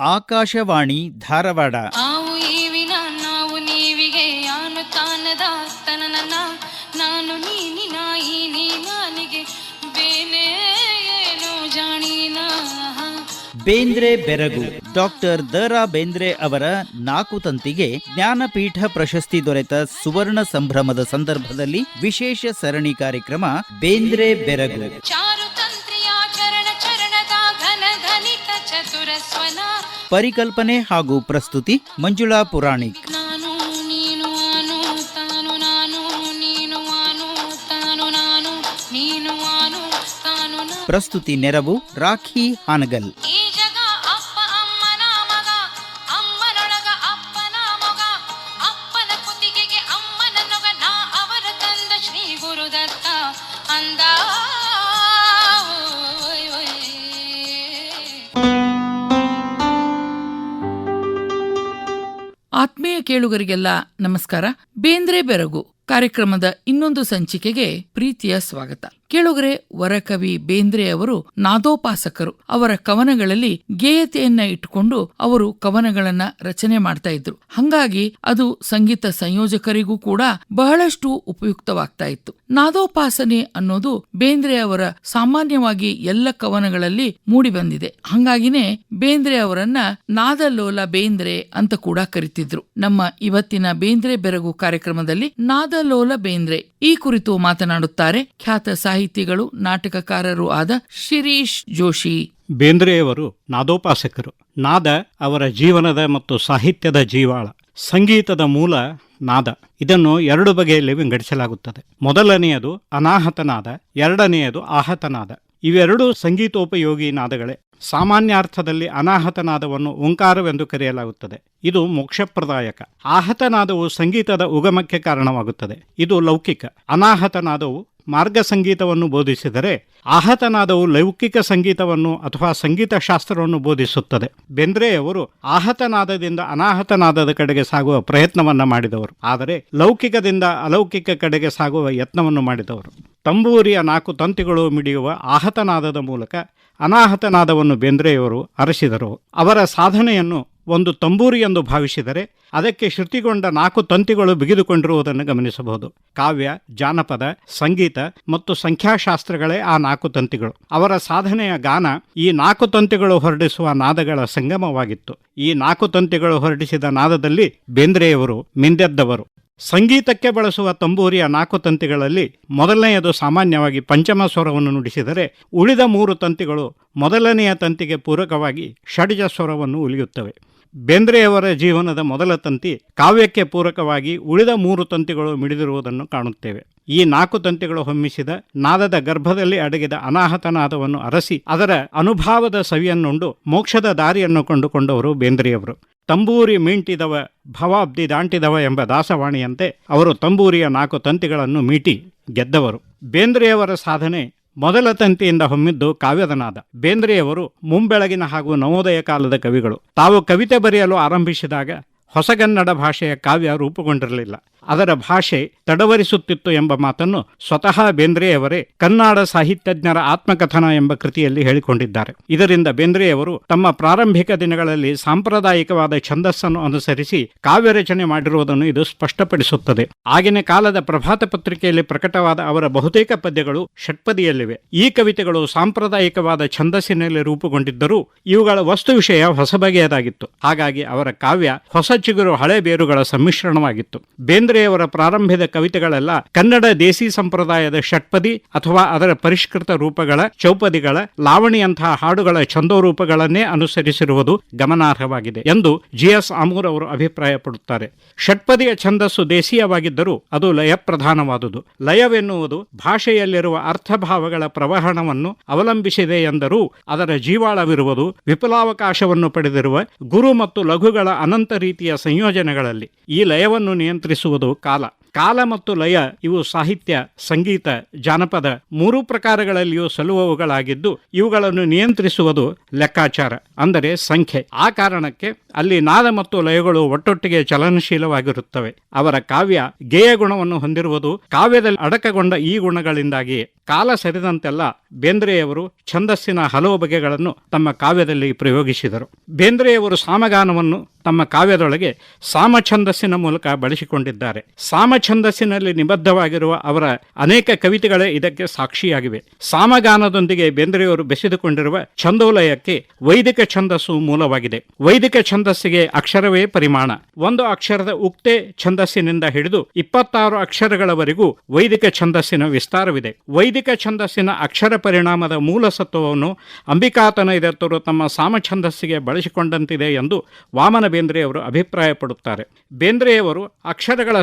ಆಕಾಶವಾಣಿ ಧಾರವಾಡ. ನಾವು ಈವಿನ ನಾವು ನೀವಿಗೆ ಯಾನು ತಾನದ ತನನ ನಾನು ನೀನಿನ ಈ ನೀ ನಾನಿಗೆ ಬೇನೆ ಏನು ಜಾಣೀನ? ಬೇಂದ್ರೆ ಬೆರಗು. ಡಾಕ್ಟರ್ ದರಾ ಬೇಂದ್ರೆ ಅವರ ನಾಲ್ಕು ತಂತಿಗೆ ಜ್ಞಾನಪೀಠ ಪ್ರಶಸ್ತಿ ದೊರೆತ ಸುವರ್ಣ ಸಂಭ್ರಮದ ಸಂದರ್ಭದಲ್ಲಿ ವಿಶೇಷ ಸರಣಿ ಕಾರ್ಯಕ್ರಮ ಬೇಂದ್ರೆ ಬೆರಗು. ಚಾರು ಪರಿಕಲ್ಪನೆ ಹಾಗೂ ಪ್ರಸ್ತುತಿ ಮಂಜುಳಾ ಪುರಾಣಿಕ್. ಪ್ರಸ್ತುತಿ ನೆರವು ರಾಖಿ ಹಾನಗಲ್. ನಾನು ಕೇಳುಗರಿಗೆಲ್ಲ ನಮಸ್ಕಾರ. ಬೇಂದ್ರೆ ಬೆರಗು. ಕಾರ್ಯಕ್ರಮದ ಇನ್ನೊಂದು ಸಂಚಿಕೆಗೆ ಪ್ರೀತಿಯ ಸ್ವಾಗತ. ಕೇಳುಗರೆ, ವರಕವಿ ಬೇಂದ್ರೆ ಅವರು ನಾದೋಪಾಸಕರು. ಅವರ ಕವನಗಳಲ್ಲಿ ಗೇಯತೆಯನ್ನ ಇಟ್ಟುಕೊಂಡು ಅವರು ಕವನಗಳನ್ನ ರಚನೆ ಮಾಡ್ತಾ ಇದ್ರು. ಹಂಗಾಗಿ ಅದು ಸಂಗೀತ ಸಂಯೋಜಕರಿಗೂ ಕೂಡ ಬಹಳಷ್ಟು ಉಪಯುಕ್ತವಾಗ್ತಾ ಇತ್ತು. ನಾದೋಪಾಸನೆ ಅನ್ನೋದು ಬೇಂದ್ರೆ ಅವರ ಸಾಮಾನ್ಯವಾಗಿ ಎಲ್ಲ ಕವನಗಳಲ್ಲಿ ಮೂಡಿ ಬಂದಿದೆ. ಹಂಗಾಗಿನೇ ಬೇಂದ್ರೆ ಅವರನ್ನ ನಾದಲೋಲ ಬೇಂದ್ರೆ ಅಂತ ಕೂಡ ಕರಿತಿದ್ರು. ನಮ್ಮ ಇವತ್ತಿನ ಬೇಂದ್ರೆ ಬೆರಗು ಕಾರ್ಯಕ್ರಮದಲ್ಲಿ ನಾದಲೋಲ ಬೇಂದ್ರೆ. ಈ ಕುರಿತು ಮಾತನಾಡುತ್ತಾರೆ ಖ್ಯಾತ ಸಾಹಿತಿಗಳು, ನಾಟಕಕಾರರು ಆದ ಶಿರೀಶ್ ಜೋಶಿ ಬೇಂದ್ರೆಯವರು ನಾದೋಪಾಸಕರು. ನಾದ ಅವರ ಜೀವನದ ಮತ್ತು ಸಾಹಿತ್ಯದ ಜೀವಾಳ. ಸಂಗೀತದ ಮೂಲ ನಾದ. ಇದನ್ನು ಎರಡು ಬಗೆಯಲ್ಲಿ ವಿಂಗಡಿಸಲಾಗುತ್ತದೆ. ಮೊದಲನೆಯದು ಅನಾಹತನಾದ, ಎರಡನೆಯದು ಆಹತನಾದ. ಇವೆರಡೂ ಸಂಗೀತೋಪಯೋಗಿ ನಾದಗಳೇ. ಸಾಮಾನ್ಯಾರ್ಥದಲ್ಲಿ ಅನಾಹತನಾದವನ್ನು ಓಂಕಾರವೆಂದು ಕರೆಯಲಾಗುತ್ತದೆ. ಇದು ಮೋಕ್ಷಪ್ರದಾಯಕ. ಆಹತನಾದವು ಸಂಗೀತದ ಉಗಮಕ್ಕೆ ಕಾರಣವಾಗುತ್ತದೆ. ಇದು ಲೌಕಿಕ. ಅನಾಹತನಾದವು ಮಾರ್ಗ ಸಂಗೀತವನ್ನು ಬೋಧಿಸಿದರೆ ಆಹತನಾದವು ಲೌಕಿಕ ಸಂಗೀತವನ್ನು ಅಥವಾ ಸಂಗೀತ ಶಾಸ್ತ್ರವನ್ನು ಬೋಧಿಸುತ್ತದೆ. ಬೆಂದ್ರೆಯವರು ಆಹತನಾದದಿಂದ ಅನಾಹತನಾದದ ಕಡೆಗೆ ಸಾಗುವ ಪ್ರಯತ್ನವನ್ನು ಮಾಡಿದವರು. ಆದರೆ ಲೌಕಿಕದಿಂದ ಅಲೌಕಿಕ ಕಡೆಗೆ ಸಾಗುವ ಯತ್ನವನ್ನು ಮಾಡಿದವರು. ತಂಬೂರಿಯ ನಾಲ್ಕು ತಂತಿಗಳು ಮಿಡಿಯುವ ಆಹತನಾದದ ಮೂಲಕ ಅನಾಹತನಾದವನ್ನು ಬೇಂದ್ರೆಯವರು ಅರಸಿದರು. ಅವರ ಸಾಧನೆಯನ್ನು ಒಂದು ತಂಬೂರಿ ಎಂದು ಭಾವಿಸಿದರೆ ಅದಕ್ಕೆ ಶ್ರುತಿಗೊಂಡ ನಾಲ್ಕು ತಂತಿಗಳು ಬಿಗಿದುಕೊಂಡಿರುವುದನ್ನು ಗಮನಿಸಬಹುದು. ಕಾವ್ಯ, ಜಾನಪದ, ಸಂಗೀತ ಮತ್ತು ಸಂಖ್ಯಾಶಾಸ್ತ್ರಗಳೇ ಆ ನಾಲ್ಕು ತಂತಿಗಳು. ಅವರ ಸಾಧನೆಯ ಗಾನ ಈ ನಾಲ್ಕು ತಂತಿಗಳು ಹೊರಡಿಸುವ ನಾದಗಳ ಸಂಗಮವಾಗಿತ್ತು. ಈ ನಾಲ್ಕು ತಂತಿಗಳು ಹೊರಡಿಸಿದ ನಾದದಲ್ಲಿ ಬೇಂದ್ರೆಯವರು ಮಿಂದೆದ್ದವರು. ಸಂಗೀತಕ್ಕೆ ಬಳಸುವ ತಂಬೂರಿಯ ನಾಲ್ಕು ತಂತಿಗಳಲ್ಲಿ ಮೊದಲನೆಯದು ಸಾಮಾನ್ಯವಾಗಿ ಪಂಚಮ ಸ್ವರವನ್ನು ನುಡಿಸಿದರೆ ಉಳಿದ ಮೂರು ತಂತಿಗಳು ಮೊದಲನೆಯ ತಂತಿಗೆ ಪೂರಕವಾಗಿ ಷಡ್ಜ ಸ್ವರವನ್ನು ಉಲಿಯುತ್ತವೆ ಬೇಂದ್ರೆಯವರ ಜೀವನದ ಮೊದಲ ತಂತಿ ಕಾವ್ಯಕ್ಕೆ ಪೂರಕವಾಗಿ ಉಳಿದ ಮೂರು ತಂತಿಗಳು ಮಿಡಿದಿರುವುದನ್ನು ಕಾಣುತ್ತೇವೆ. ಈ ನಾಲ್ಕು ತಂತಿಗಳು ಹೊಮ್ಮಿಸಿದ ನಾದದ ಗರ್ಭದಲ್ಲಿ ಅಡಗಿದ ಅನಾಹತನಾದವನ್ನು ಅರಸಿ ಅದರ ಅನುಭಾವದ ಸವಿಯನ್ನುಂಡು ಮೋಕ್ಷದ ದಾರಿಯನ್ನು ಕಂಡುಕೊಂಡವರು ಬೇಂದ್ರೆಯವರು. ತಂಬೂರಿ ಮೀಂಟಿದವ, ಭವಾಬ್ದಿ ದಾಂಟಿದವ ಎಂಬ ದಾಸವಾಣಿಯಂತೆ ಅವರು ತಂಬೂರಿಯ ನಾಲ್ಕು ತಂತಿಗಳನ್ನು ಮೀಟಿ ಗೆದ್ದವರು. ಬೇಂದ್ರೆಯವರ ಸಾಧನೆ ಮೊದಲ ತಂತಿಯಿಂದ ಹೊಮ್ಮಿದ್ದು ಕಾವ್ಯದ ನಾದ ಬೇಂದ್ರೆಯವರು ಮುಂಬೆಳಗಿನ ಹಾಗೂ ನವೋದಯ ಕಾಲದ ಕವಿಗಳು. ತಾವು ಕವಿತೆ ಬರೆಯಲು ಆರಂಭಿಸಿದಾಗ ಹೊಸಗನ್ನಡ ಭಾಷೆಯ ಕಾವ್ಯ ರೂಪುಗೊಂಡಿರಲಿಲ್ಲ. ಅದರ ಭಾಷೆ ತಡವರಿಸುತ್ತಿತ್ತು ಎಂಬ ಮಾತನ್ನು ಸ್ವತಃ ಬೇಂದ್ರೆಯವರೇ ಕನ್ನಡ ಸಾಹಿತ್ಯಜ್ಞರ ಆತ್ಮಕಥನ ಎಂಬ ಕೃತಿಯಲ್ಲಿ ಹೇಳಿಕೊಂಡಿದ್ದಾರೆ. ಇದರಿಂದ ಬೇಂದ್ರೆಯವರು ತಮ್ಮ ಪ್ರಾರಂಭಿಕ ದಿನಗಳಲ್ಲಿ ಸಾಂಪ್ರದಾಯಿಕವಾದ ಛಂದಸ್ಸನ್ನು ಅನುಸರಿಸಿ ಕಾವ್ಯ ರಚನೆ ಮಾಡಿರುವುದನ್ನು ಇದು ಸ್ಪಷ್ಟಪಡಿಸುತ್ತದೆ. ಆಗಿನ ಕಾಲದ ಪ್ರಭಾತ ಪತ್ರಿಕೆಯಲ್ಲಿ ಪ್ರಕಟವಾದ ಅವರ ಬಹುತೇಕ ಪದ್ಯಗಳು ಷಟ್ಪದಿಯಲ್ಲಿವೆ. ಈ ಕವಿತೆಗಳು ಸಾಂಪ್ರದಾಯಿಕವಾದ ಛಂದಸ್ಸಿನಲ್ಲಿ ರೂಪುಗೊಂಡಿದ್ದರೂ ಇವುಗಳ ವಸ್ತು ವಿಷಯ ಹೊಸ ಬಗೆಯದಾಗಿತ್ತು ಹಾಗಾಗಿ ಅವರ ಕಾವ್ಯ ಹೊಸ ಚಿಗುರು ಹಳೆ ಬೇರುಗಳ ಸಮ್ಮಿಶ್ರಣವಾಗಿತ್ತು. ಬೇಂದ್ರೆಯವರ ಪ್ರಾರಂಭದ ಕವಿತೆಗಳೆಲ್ಲ ಕನ್ನಡ ದೇಸಿ ಸಂಪ್ರದಾಯದ ಷಟ್ಪದಿ ಅಥವಾ ಅದರ ಪರಿಷ್ಕೃತ ರೂಪಗಳ ಚೌಪದಿಗಳ ಲಾವಣಿಯಂತಹ ಹಾಡುಗಳ ಛಂದೋರೂಪಗಳನ್ನೇ ಅನುಸರಿಸಿರುವುದು ಗಮನಾರ್ಹವಾಗಿದೆ ಎಂದು ಜಿ ಎಸ್ ಆಮೂರ್ ಅವರು ಅಭಿಪ್ರಾಯಪಡುತ್ತಾರೆ. ಷಟ್ಪದಿಯ ಛಂದಸ್ಸು ದೇಸೀಯವಾಗಿದ್ದರೂ ಅದು ಲಯ ಪ್ರಧಾನವಾದುದು ಲಯವೆನ್ನುವುದು ಭಾಷೆಯಲ್ಲಿರುವ ಅರ್ಥಭಾವಗಳ ಪ್ರವಹಣವನ್ನು ಅವಲಂಬಿಸಿದೆ ಎಂದರೂ ಅದರ ಜೀವಾಳವಿರುವುದು ವಿಪುಲಾವಕಾಶವನ್ನು ಪಡೆದಿರುವ ಗುರು ಮತ್ತು ಲಘುಗಳ ಅನಂತ ರೀತಿಯ ಸಂಯೋಜನೆಗಳಲ್ಲಿ ಈ ಲಯವನ್ನು ನಿಯಂತ್ರಿಸುವುದು ಕಾಲ ಕಾಲ ಮತ್ತು ಲಯ, ಇವು ಸಾಹಿತ್ಯ, ಸಂಗೀತ, ಜಾನಪದ ಮೂರು ಪ್ರಕಾರಗಳಲ್ಲಿಯೂ ಸಲುವವುಗಳಾಗಿದ್ದು ಇವುಗಳನ್ನು ನಿಯಂತ್ರಿಸುವುದು ಲೆಕ್ಕಾಚಾರ, ಅಂದರೆ ಸಂಖ್ಯೆ. ಆ ಕಾರಣಕ್ಕೆ ಅಲ್ಲಿ ನಾದ ಮತ್ತು ಲಯಗಳು ಒಟ್ಟೊಟ್ಟಿಗೆ ಚಲನಶೀಲವಾಗಿರುತ್ತವೆ. ಅವರ ಕಾವ್ಯ ಗೇಯ ಗುಣವನ್ನು ಹೊಂದಿರುವುದು ಕಾವ್ಯದಲ್ಲಿ ಅಡಕಗೊಂಡ ಈ ಗುಣಗಳಿಂದಾಗಿ ಕಾಲ ಸರಿದಂತೆಲ್ಲ ಬೇಂದ್ರೆಯವರು ಛಂದಸ್ಸಿನ ಹಲವು ಬಗೆಗಳನ್ನು ತಮ್ಮ ಕಾವ್ಯದಲ್ಲಿ ಪ್ರಯೋಗಿಸಿದರು. ಬೇಂದ್ರೆಯವರು ಸಾಮಗಾನವನ್ನು ತಮ್ಮ ಕಾವ್ಯದೊಳಗೆ ಸಾಮಛಂದಸ್ಸಿನ ಮೂಲಕ ಬಳಸಿಕೊಂಡಿದ್ದಾರೆ. ಸಾಮಛಂದಸ್ಸಿನಲ್ಲಿ ನಿಬದ್ಧವಾಗಿರುವ ಅವರ ಅನೇಕ ಕವಿತೆಗಳೇ ಇದಕ್ಕೆ ಸಾಕ್ಷಿಯಾಗಿವೆ. ಸಾಮಗಾನದೊಂದಿಗೆ ಬೇಂದ್ರೆಯವರು ಬೆಸೆದುಕೊಂಡಿರುವ ಛಂದೋಲಯಕ್ಕೆ ವೈದಿಕ ಛಂದಸ್ಸು ಮೂಲವಾಗಿದೆ. ವೈದಿಕ ಛಂದಸ್ಸಿಗೆ ಅಕ್ಷರವೇ ಪರಿಮಾಣ. ಒಂದು ಅಕ್ಷರದ ಉಕ್ತೆ ಛಂದಸ್ಸಿನಿಂದ ಹಿಡಿದು ಇಪ್ಪತ್ತಾರು ಅಕ್ಷರಗಳವರೆಗೂ ವೈದಿಕ ಛಂದಸ್ಸಿನ ವಿಸ್ತಾರವಿದೆ. ವೈದಿಕ ಛಂದಸ್ಸಿನ ಅಕ್ಷರ ಪರಿಣಾಮದ ಮೂಲ ಸತ್ವವನ್ನು ಅಂಬಿಕಾತನ ಇದತ್ತರು ತಮ್ಮ ಸಾಮಛಂದಸ್ಸಿಗೆ ಬಳಸಿಕೊಂಡಂತಿದೆ ಎಂದು ವಾಮನ ಬೇಂದ್ರೆಯವರು ಅಭಿಪ್ರಾಯಪಡುತ್ತಾರೆ. ಬೇಂದ್ರೆಯವರು ಅಕ್ಷರಗಳ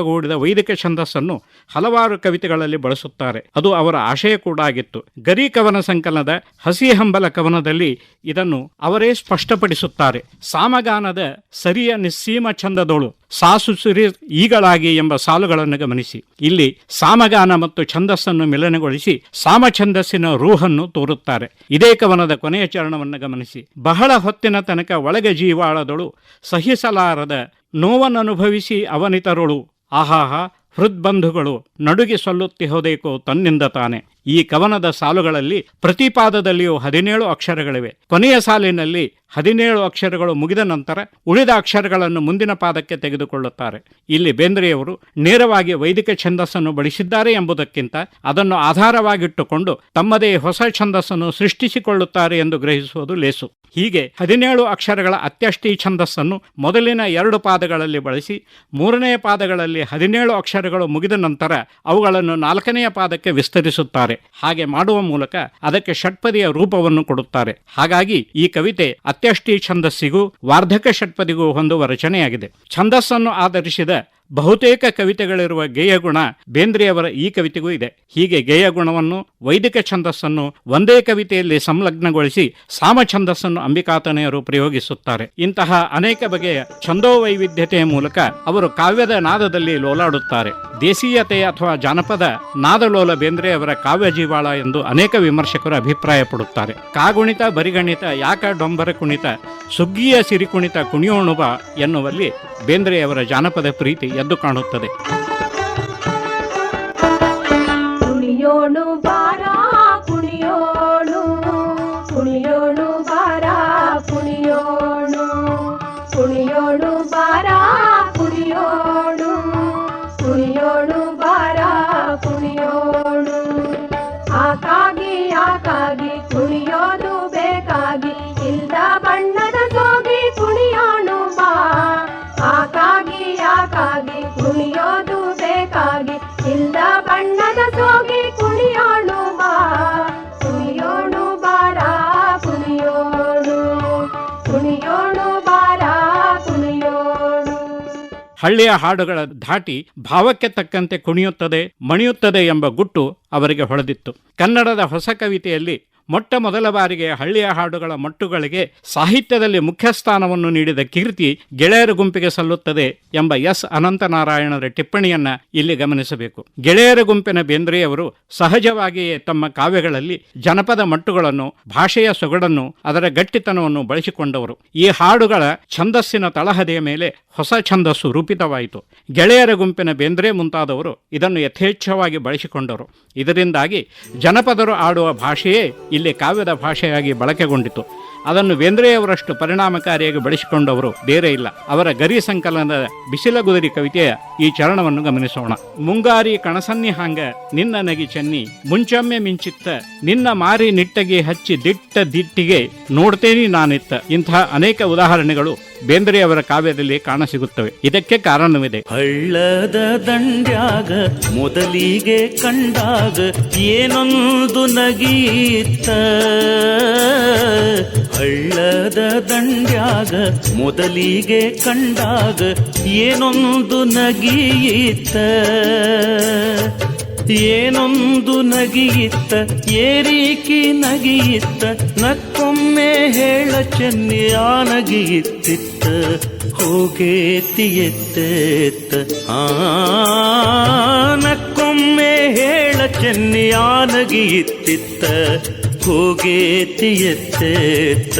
ಸಂಖ್ಯೆಯಿಂದೊಡಗೂಡಿದ ವೈದಿಕ ಛಂದಸ್ಸನ್ನು ಹಲವಾರು ಕವಿತೆಗಳಲ್ಲಿ ಬಳಸುತ್ತಾರೆ. ಅದು ಅವರ ಆಶಯ ಕೂಡ ಆಗಿತ್ತು. ಗರಿ ಕವನ ಸಂಕಲನದ ಹಸಿ ಹಂಬಲ ಕವನದಲ್ಲಿ ಇದನ್ನು ಅವರೇ ಸ್ಪಷ್ಟಪಡಿಸುತ್ತಾರೆ. ಸಾಮಗಾನದ ಸರಿಯ ನಿಸ್ಸೀಮ ಛಂದದೋಳು ಸಾಸುಸಿರಿ ಈಗಳಾಗಿ ಎಂಬ ಸಾಲುಗಳನ್ನು ಗಮನಿಸಿ. ಇಲ್ಲಿ ಸಾಮಗಾನ ಮತ್ತು ಛಂದಸ್ಸನ್ನು ಮಿಲನಗೊಳಿಸಿ ಸಾಮಛಂದಸ್ಸಿನ ರೂಹನ್ನು ತೋರುತ್ತಾರೆ. ಇದೇ ಕವನದ ಕೊನೆಯ ಚರಣವನ್ನು ಗಮನಿಸಿ. ಬಹಳ ಹೊತ್ತಿನ ತನಕ ಒಳಗೆ ಜೀವಾಳದಳು ಸಹಿಸಲಾರದ ನೋವನ್ನನುಭವಿಸಿ ಅವನಿತರುಳು. ಆಹಾಹ ಹೃದ್ಬಂಧುಗಳು ನಡುಗಿ ಸಲ್ಲುತ್ತಿಹೋದೇಕೋ ತನ್ನಿಂದ ತಾನೆ. ಈ ಕವನದ ಸಾಲುಗಳಲ್ಲಿ ಪ್ರತಿ ಪಾದದಲ್ಲಿಯೂ ಹದಿನೇಳು ಅಕ್ಷರಗಳಿವೆ. ಕೊನೆಯ ಸಾಲಿನಲ್ಲಿ ಹದಿನೇಳು ಅಕ್ಷರಗಳು ಮುಗಿದ ನಂತರ ಉಳಿದ ಅಕ್ಷರಗಳನ್ನು ಮುಂದಿನ ಪಾದಕ್ಕೆ ತೆಗೆದುಕೊಳ್ಳುತ್ತಾರೆ. ಇಲ್ಲಿ ಬೇಂದ್ರೆಯವರು ನೇರವಾಗಿ ವೈದಿಕ ಛಂದಸ್ಸನ್ನು ಬಳಸಿದ್ದಾರೆ ಎಂಬುದಕ್ಕಿಂತ ಅದನ್ನು ಆಧಾರವಾಗಿಟ್ಟುಕೊಂಡು ತಮ್ಮದೇ ಹೊಸ ಛಂದಸ್ಸನ್ನು ಸೃಷ್ಟಿಸಿಕೊಳ್ಳುತ್ತಾರೆ ಎಂದು ಗ್ರಹಿಸುವುದು ಲೇಸು. ಹೀಗೆ ಹದಿನೇಳು ಅಕ್ಷರಗಳ ಅತ್ಯಷ್ಟಿ ಛಂದಸ್ಸನ್ನು ಮೊದಲಿನ ಎರಡು ಪಾದಗಳಲ್ಲಿ ಬಳಸಿ ಮೂರನೆಯ ಪಾದಗಳಲ್ಲಿ ಹದಿನೇಳು ಅಕ್ಷರಗಳು ಮುಗಿದ ನಂತರ ಅವುಗಳನ್ನು ನಾಲ್ಕನೆಯ ಪಾದಕ್ಕೆ ವಿಸ್ತರಿಸುತ್ತಾರೆ. ಹಾಗೆ ಮಾಡುವ ಮೂಲಕ ಅದಕ್ಕೆ ಷಟ್ಪದಿಯ ರೂಪವನ್ನು ಕೊಡುತ್ತಾರೆ. ಹಾಗಾಗಿ ಈ ಕವಿತೆ ಅತ್ಯಷ್ಟಿ ಛಂದಸ್ಸಿಗೂ ವಾರ್ಧಕ ಷಟ್ಪದಿಗೂ ಹೊಂದುವ ರಚನೆಯಾಗಿದೆ. ಛಂದಸ್ಸನ್ನು ಆಧರಿಸಿದ ಬಹುತೇಕ ಕವಿತೆಗಳಿರುವ ಗೇಯಗುಣ ಬೇಂದ್ರೆಯವರ ಈ ಕವಿತೆಗೂ ಇದೆ. ಹೀಗೆ ಗೇಯಗುಣವನ್ನು ವೈದಿಕ ಛಂದಸ್ಸನ್ನು ಒಂದೇ ಕವಿತೆಯಲ್ಲಿ ಸಂಲಗ್ನಗೊಳಿಸಿ ಸಾಮ ಛಂದಸ್ಸನ್ನು ಅಂಬಿಕಾತನೆಯರು ಪ್ರಯೋಗಿಸುತ್ತಾರೆ. ಇಂತಹ ಅನೇಕ ಬಗೆಯ ಛಂದೋ ವೈವಿಧ್ಯತೆಯ ಮೂಲಕ ಅವರು ಕಾವ್ಯದ ನಾದದಲ್ಲಿ ಲೋಲಾಡುತ್ತಾರೆ. ದೇಸೀಯತೆ ಅಥವಾ ಜಾನಪದ ನಾದಲೋಲ ಬೇಂದ್ರೆಯವರ ಕಾವ್ಯ ಜೀವಾಳ ಎಂದು ಅನೇಕ ವಿಮರ್ಶಕರು ಅಭಿಪ್ರಾಯಪಡುತ್ತಾರೆ. ಕಾಗುಣಿತ, ಬರಿಗಣಿತ, ಯಾಕ ಡೊಂಬರ ಕುಣಿತ, ಸುಗ್ಗಿಯ ಸಿರಿಕುಣಿತ ಕುಣಿಯೋಣುಬ ಎನ್ನುವಲ್ಲಿ ಬೇಂದ್ರೆಯವರ ಜಾನಪದ ಪ್ರೀತಿ ಎದ್ದು ಕಾಣುತ್ತದೆ. ಬಾರ ಹಳ್ಳಿಯ ಹಾಡುಗಳ ಧಾಟಿ ಭಾವಕ್ಕೆ ತಕ್ಕಂತೆ ಕುಣಿಯುತ್ತದೆ ಮಣಿಯುತ್ತದೆ ಎಂಬ ಗುಟ್ಟು ಅವರಿಗೆ ಹೊಳೆದಿತ್ತು. ಕನ್ನಡದ ಹೊಸ ಕವಿತೆಯಲ್ಲಿ ಮೊಟ್ಟ ಮೊದಲ ಬಾರಿಗೆ ಹಳ್ಳಿಯ ಹಾಡುಗಳ ಮಟ್ಟುಗಳಿಗೆ ಸಾಹಿತ್ಯದಲ್ಲಿ ಮುಖ್ಯ ಸ್ಥಾನವನ್ನು ನೀಡಿದ ಕೀರ್ತಿ ಗೆಳೆಯರ ಗುಂಪಿಗೆ ಸಲ್ಲುತ್ತದೆ ಎಂಬ ಎಸ್. ಅನಂತನಾರಾಯಣರ ಟಿಪ್ಪಣಿಯನ್ನ ಇಲ್ಲಿ ಗಮನಿಸಬೇಕು. ಗೆಳೆಯರ ಗುಂಪಿನ ಬೇಂದ್ರೆಯವರು ಸಹಜವಾಗಿಯೇ ತಮ್ಮ ಕಾವ್ಯಗಳಲ್ಲಿ ಜನಪದ ಮಟ್ಟುಗಳನ್ನು, ಭಾಷೆಯ ಸೊಗಡನ್ನು, ಅದರ ಗಟ್ಟಿತನವನ್ನು ಬಳಸಿಕೊಂಡವರು. ಈ ಹಾಡುಗಳ ಛಂದಸ್ಸಿನ ತಳಹದಿಯ ಮೇಲೆ ಹೊಸ ಛಂದಸ್ಸು ರೂಪಿತವಾಯಿತು. ಗೆಳೆಯರ ಗುಂಪಿನ ಬೇಂದ್ರೆ ಮುಂತಾದವರು ಇದನ್ನು ಯಥೇಚ್ಛವಾಗಿ ಬಳಸಿಕೊಂಡರು. ಇದರಿಂದಾಗಿ ಜನಪದರು ಆಡುವ ಭಾಷೆಯೇ ಇಲ್ಲಿ ಕಾವ್ಯದ ಭಾಷೆಯಾಗಿ ಬಳಕೆಗೊಂಡಿತು. ಅದನ್ನು ಬೇಂದ್ರೆಯವರಷ್ಟು ಪರಿಣಾಮಕಾರಿಯಾಗಿ ಬಳಸಿಕೊಂಡವರು ಬೇರೆ ಇಲ್ಲ. ಅವರ ಗರಿ ಸಂಕಲನದ ಬಿಸಿಲಗುದರಿ ಕವಿತೆಯ ಈ ಚರಣವನ್ನು ಗಮನಿಸೋಣ. ಮುಂಗಾರಿ ಕಣಸನ್ನಿ ಹಾಂಗ ನಿನ್ನ ನಗಿ ಚೆನ್ನಿ, ಮುಂಚೊಮ್ಮೆ ಮಿಂಚಿತ್ತ, ನಿನ್ನ ಮಾರಿ ನಿಟ್ಟಗೆ ಹಚ್ಚಿ ದಿಟ್ಟ ದಿಟ್ಟಿಗೆ ನೋಡ್ತೇನೆ ನಾನಿತ್ತ. ಇಂತಹ ಅನೇಕ ಉದಾಹರಣೆಗಳು ಬೇಂದ್ರೆಯವರ ಕಾವ್ಯದಲ್ಲಿ ಕಾಣಸಿಗುತ್ತವೆ. ಇದಕ್ಕೆ ಕಾರಣವಿದೆ. ಹಳ್ಳದ ದಂಡ್ಯಾಗ ಮೊದಲಿಗೆ ಕಂಡಾಗ ಏನೊಂದು ನಗೀತ. ಹಳ್ಳದ ದಂಡ್ಯಾಗ ಮೊದಲಿಗೆ ಕಂಡಾಗ ಏನೊಂದು ನಗಿಯಿತ್ತ? ಏನೊಂದು ನಗಿಯಿತ್ತ? ಏರಿಕಿ ನಗಿಯಿತ್ತ? ನಕ್ಕೊಮ್ಮೆ ಹೇಳ ಚೆನ್ನಿಯ ನಗಿಯಿತ್ತಿತ್ತ? ಕೂಗೇತಿ ಎತ್ತೆತ್ತ ಆ, ನಕ್ಕೊಮ್ಮೆ ಹೇಳ ಚೆನ್ನಿಯ ಇತ್ತಿತ್ತ ಎತ್ತೆತ್ತ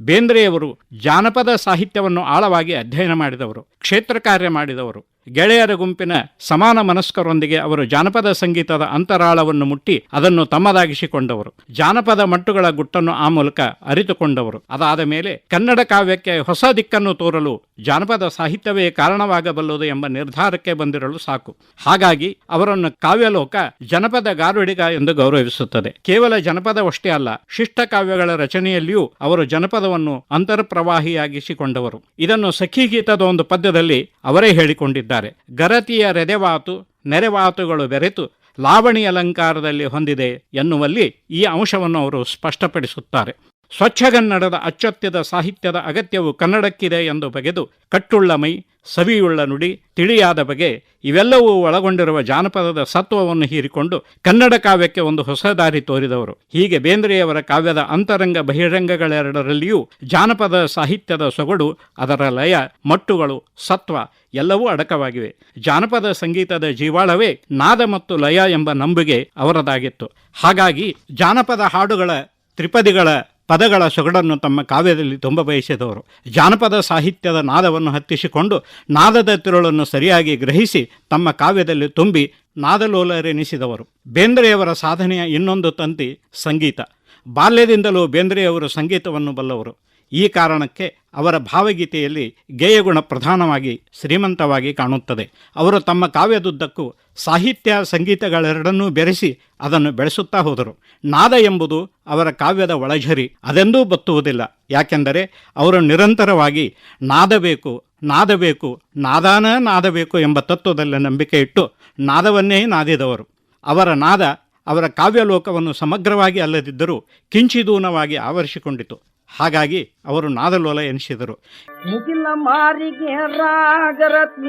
ಬೇಂದ್ರೆಯವರು ಜಾನಪದ ಸಾಹಿತ್ಯವನ್ನು ಆಳವಾಗಿ ಅಧ್ಯಯನ ಮಾಡಿದವರು ಕ್ಷೇತ್ರ ಕಾರ್ಯ ಮಾಡಿದವರು. ಗೆಳೆಯರ ಗುಂಪಿನ ಸಮಾನ ಮನಸ್ಕರೊಂದಿಗೆ ಅವರು ಜಾನಪದ ಸಂಗೀತದ ಅಂತರಾಳವನ್ನು ಮುಟ್ಟಿ ಅದನ್ನು ತಮ್ಮದಾಗಿಸಿಕೊಂಡವರು. ಜಾನಪದ ಮಟ್ಟುಗಳ ಗುಟ್ಟನ್ನು ಆ ಮೂಲಕ ಅರಿತುಕೊಂಡವರು. ಅದಾದ ಮೇಲೆ ಕನ್ನಡ ಕಾವ್ಯಕ್ಕೆ ಹೊಸ ದಿಕ್ಕನ್ನು ತೋರಲು ಜಾನಪದ ಸಾಹಿತ್ಯವೇ ಕಾರಣವಾಗಬಲ್ಲದು ಎಂಬ ನಿರ್ಧಾರಕ್ಕೆ ಬಂದಿರಲು ಸಾಕು. ಹಾಗಾಗಿ ಅವರನ್ನು ಕಾವ್ಯಲೋಕ ಜನಪದ ಗಾರುಡಿಗ ಎಂದು ಗೌರವಿಸುತ್ತದೆ. ಕೇವಲ ಜನಪದವಷ್ಟೇ ಅಲ್ಲ, ಶಿಷ್ಟ ಕಾವ್ಯಗಳ ರಚನೆಯಲ್ಲಿಯೂ ಅವರು ಜನಪದವನ್ನು ಅಂತರ್ಪ್ರವಾಹಿಯಾಗಿಸಿಕೊಂಡವರು. ಇದನ್ನು ಸಖಿಗೀತದ ಒಂದು ಪದ್ಯದಲ್ಲಿ ಅವರೇ ಹೇಳಿಕೊಂಡಿದ್ದಾರೆ. ಗರತಿಯ ರೆದೆವಾತು ನೆರೆವಾತುಗಳು ಬೆರೆತು ಲಾವಣಿ ಅಲಂಕಾರದಲ್ಲಿ ಹೊಂದಿದೆ ಎನ್ನುವಲ್ಲಿ ಈ ಅಂಶವನ್ನು ಅವರು ಸ್ಪಷ್ಟಪಡಿಸುತ್ತಾರೆ. ಸ್ವಚ್ಛಗನ್ನಡದ ಅಚ್ಚೊತ್ತಿದ ಸಾಹಿತ್ಯದ ಅಗತ್ಯವು ಕನ್ನಡಕ್ಕಿದೆ ಎಂದು ಬಗೆದು ಕಟ್ಟುಳ್ಳ ಮೈ ಸವಿಯುಳ್ಳ ನುಡಿ, ತಿಳಿಯಾದ ಬಗೆ ಇವೆಲ್ಲವೂ ಒಳಗೊಂಡಿರುವ ಜಾನಪದದ ಸತ್ವವನ್ನು ಹೀರಿಕೊಂಡು ಕನ್ನಡ ಕಾವ್ಯಕ್ಕೆ ಒಂದು ಹೊಸ ದಾರಿ ತೋರಿದವರು. ಹೀಗೆ ಬೇಂದ್ರೆಯವರ ಕಾವ್ಯದ ಅಂತರಂಗ ಬಹಿರಂಗಗಳೆರಡರಲ್ಲಿಯೂ ಜಾನಪದ ಸಾಹಿತ್ಯದ ಸೊಗಡು, ಅದರ ಲಯ, ಮಟ್ಟುಗಳು, ಸತ್ವ ಎಲ್ಲವೂ ಅಡಕವಾಗಿವೆ. ಜಾನಪದ ಸಂಗೀತದ ಜೀವಾಳವೇ ನಾದ ಮತ್ತು ಲಯ ಎಂಬ ನಂಬಿಕೆ ಅವರದಾಗಿತ್ತು. ಹಾಗಾಗಿ ಜಾನಪದ ಹಾಡುಗಳ ತ್ರಿಪದಿಗಳ ಪದಗಳ ಸೊಗಡನ್ನು ತಮ್ಮ ಕಾವ್ಯದಲ್ಲಿ ತುಂಬ ಬಯಸಿದವರು. ಜಾನಪದ ಸಾಹಿತ್ಯದ ನಾದವನ್ನು ಹತ್ತಿಸಿಕೊಂಡು ನಾದದ ತಿರುಳನ್ನು ಸರಿಯಾಗಿ ಗ್ರಹಿಸಿ ತಮ್ಮ ಕಾವ್ಯದಲ್ಲಿ ತುಂಬಿ ನಾದಲೋಲರೆನಿಸಿದವರು. ಬೇಂದ್ರೆಯವರ ಸಾಧನೆಯ ಇನ್ನೊಂದು ತಂತಿ ಸಂಗೀತ. ಬಾಲ್ಯದಿಂದಲೂ ಬೇಂದ್ರೆಯವರು ಸಂಗೀತವನ್ನು ಬಲ್ಲವರು. ಈ ಕಾರಣಕ್ಕೆ ಅವರ ಭಾವಗೀತೆಯಲ್ಲಿ ಗೇಯಗುಣ ಪ್ರಧಾನವಾಗಿ ಶ್ರೀಮಂತವಾಗಿ ಕಾಣುತ್ತದೆ. ಅವರು ತಮ್ಮ ಕಾವ್ಯದುದ್ದಕ್ಕೂ ಸಾಹಿತ್ಯ ಸಂಗೀತಗಳೆರಡನ್ನೂ ಬೆರೆಸಿ ಅದನ್ನು ಬೆಳೆಸುತ್ತಾ ಹೋದರು. ನಾದ ಎಂಬುದು ಅವರ ಕಾವ್ಯದ ಒಳಝರಿ ಅದೆಂದೂ ಬತ್ತುವುದಿಲ್ಲ. ಯಾಕೆಂದರೆ ಅವರು ನಿರಂತರವಾಗಿ ನಾದಬೇಕು ನಾದಬೇಕು, ನಾದಾನ ನಾದಬೇಕು ಎಂಬ ತತ್ವದಲ್ಲಿ ನಂಬಿಕೆ ಇಟ್ಟು ನಾದವನ್ನೇ ನಾದಿದವರು. ಅವರ ನಾದ ಅವರ ಕಾವ್ಯಲೋಕವನ್ನು ಸಮಗ್ರವಾಗಿ ಅಲ್ಲದಿದ್ದರೂ ಕಿಂಚಿದೂನವಾಗಿ ಆವರಿಸಿಕೊಂಡಿತು. ಹಾಗಾಗಿ ಅವರು ನಾದಲೋಲ ಎನಿಸಿದರು. ಮುಗಿಲ ಮಾರಿಗೆ ರಾಗರತ್ನ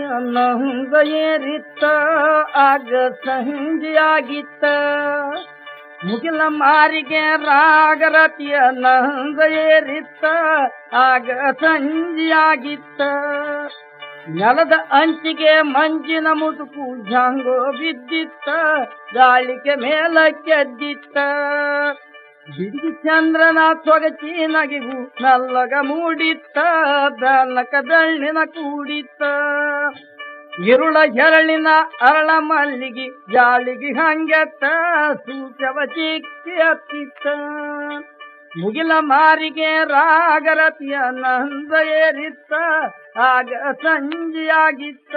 ಆಗ ಸಂಜೆಯಾಗಿತ್ತ ಮುಗಿಲ ಮಾರಿಗೆ ರಾಗರತಿಯ ನಂದೇರಿತ್ತ ಆಗ ಸಂಜೆಯಾಗಿತ್ತ ನೆಲದ ಅಂಚಿಗೆ ಮಂಜಿನ ಮುದುಕು ಜಾಂಗೋ ಬಿದ್ದಿತ್ತ, ಗಾಳಿಗೆ ಮೇಲಕ್ಕೆದ್ದಿತ್ತ ಬಿಡಿಗಿ ಚಂದ್ರನ ತೊಗಚಿ ನಗಿವು ನಲ್ಲಗ ಮೂಡಿತ್ತ ಬೆಲ್ಲಕ ಬೆಳ್ಳಿನ ಕೂಡಿತ್ತ. ಇರುಳ ಹೆರಳಿನ ಅರಳ ಮಲ್ಲಿಗಿ ಜಾಳಿಗಿ ಹಂಗೆತ್ತ, ಸೂಚವ ಚಿಕ್ಕಿ ಹತ್ತಿತ್ತ. ಮುಗಿಲ ಮಾರಿಗೆ ರಾಗರತಿಯ ನಂದ ಏರಿತ್ತ, ಆಗ ಸಂಜೆಯಾಗಿತ್ತ.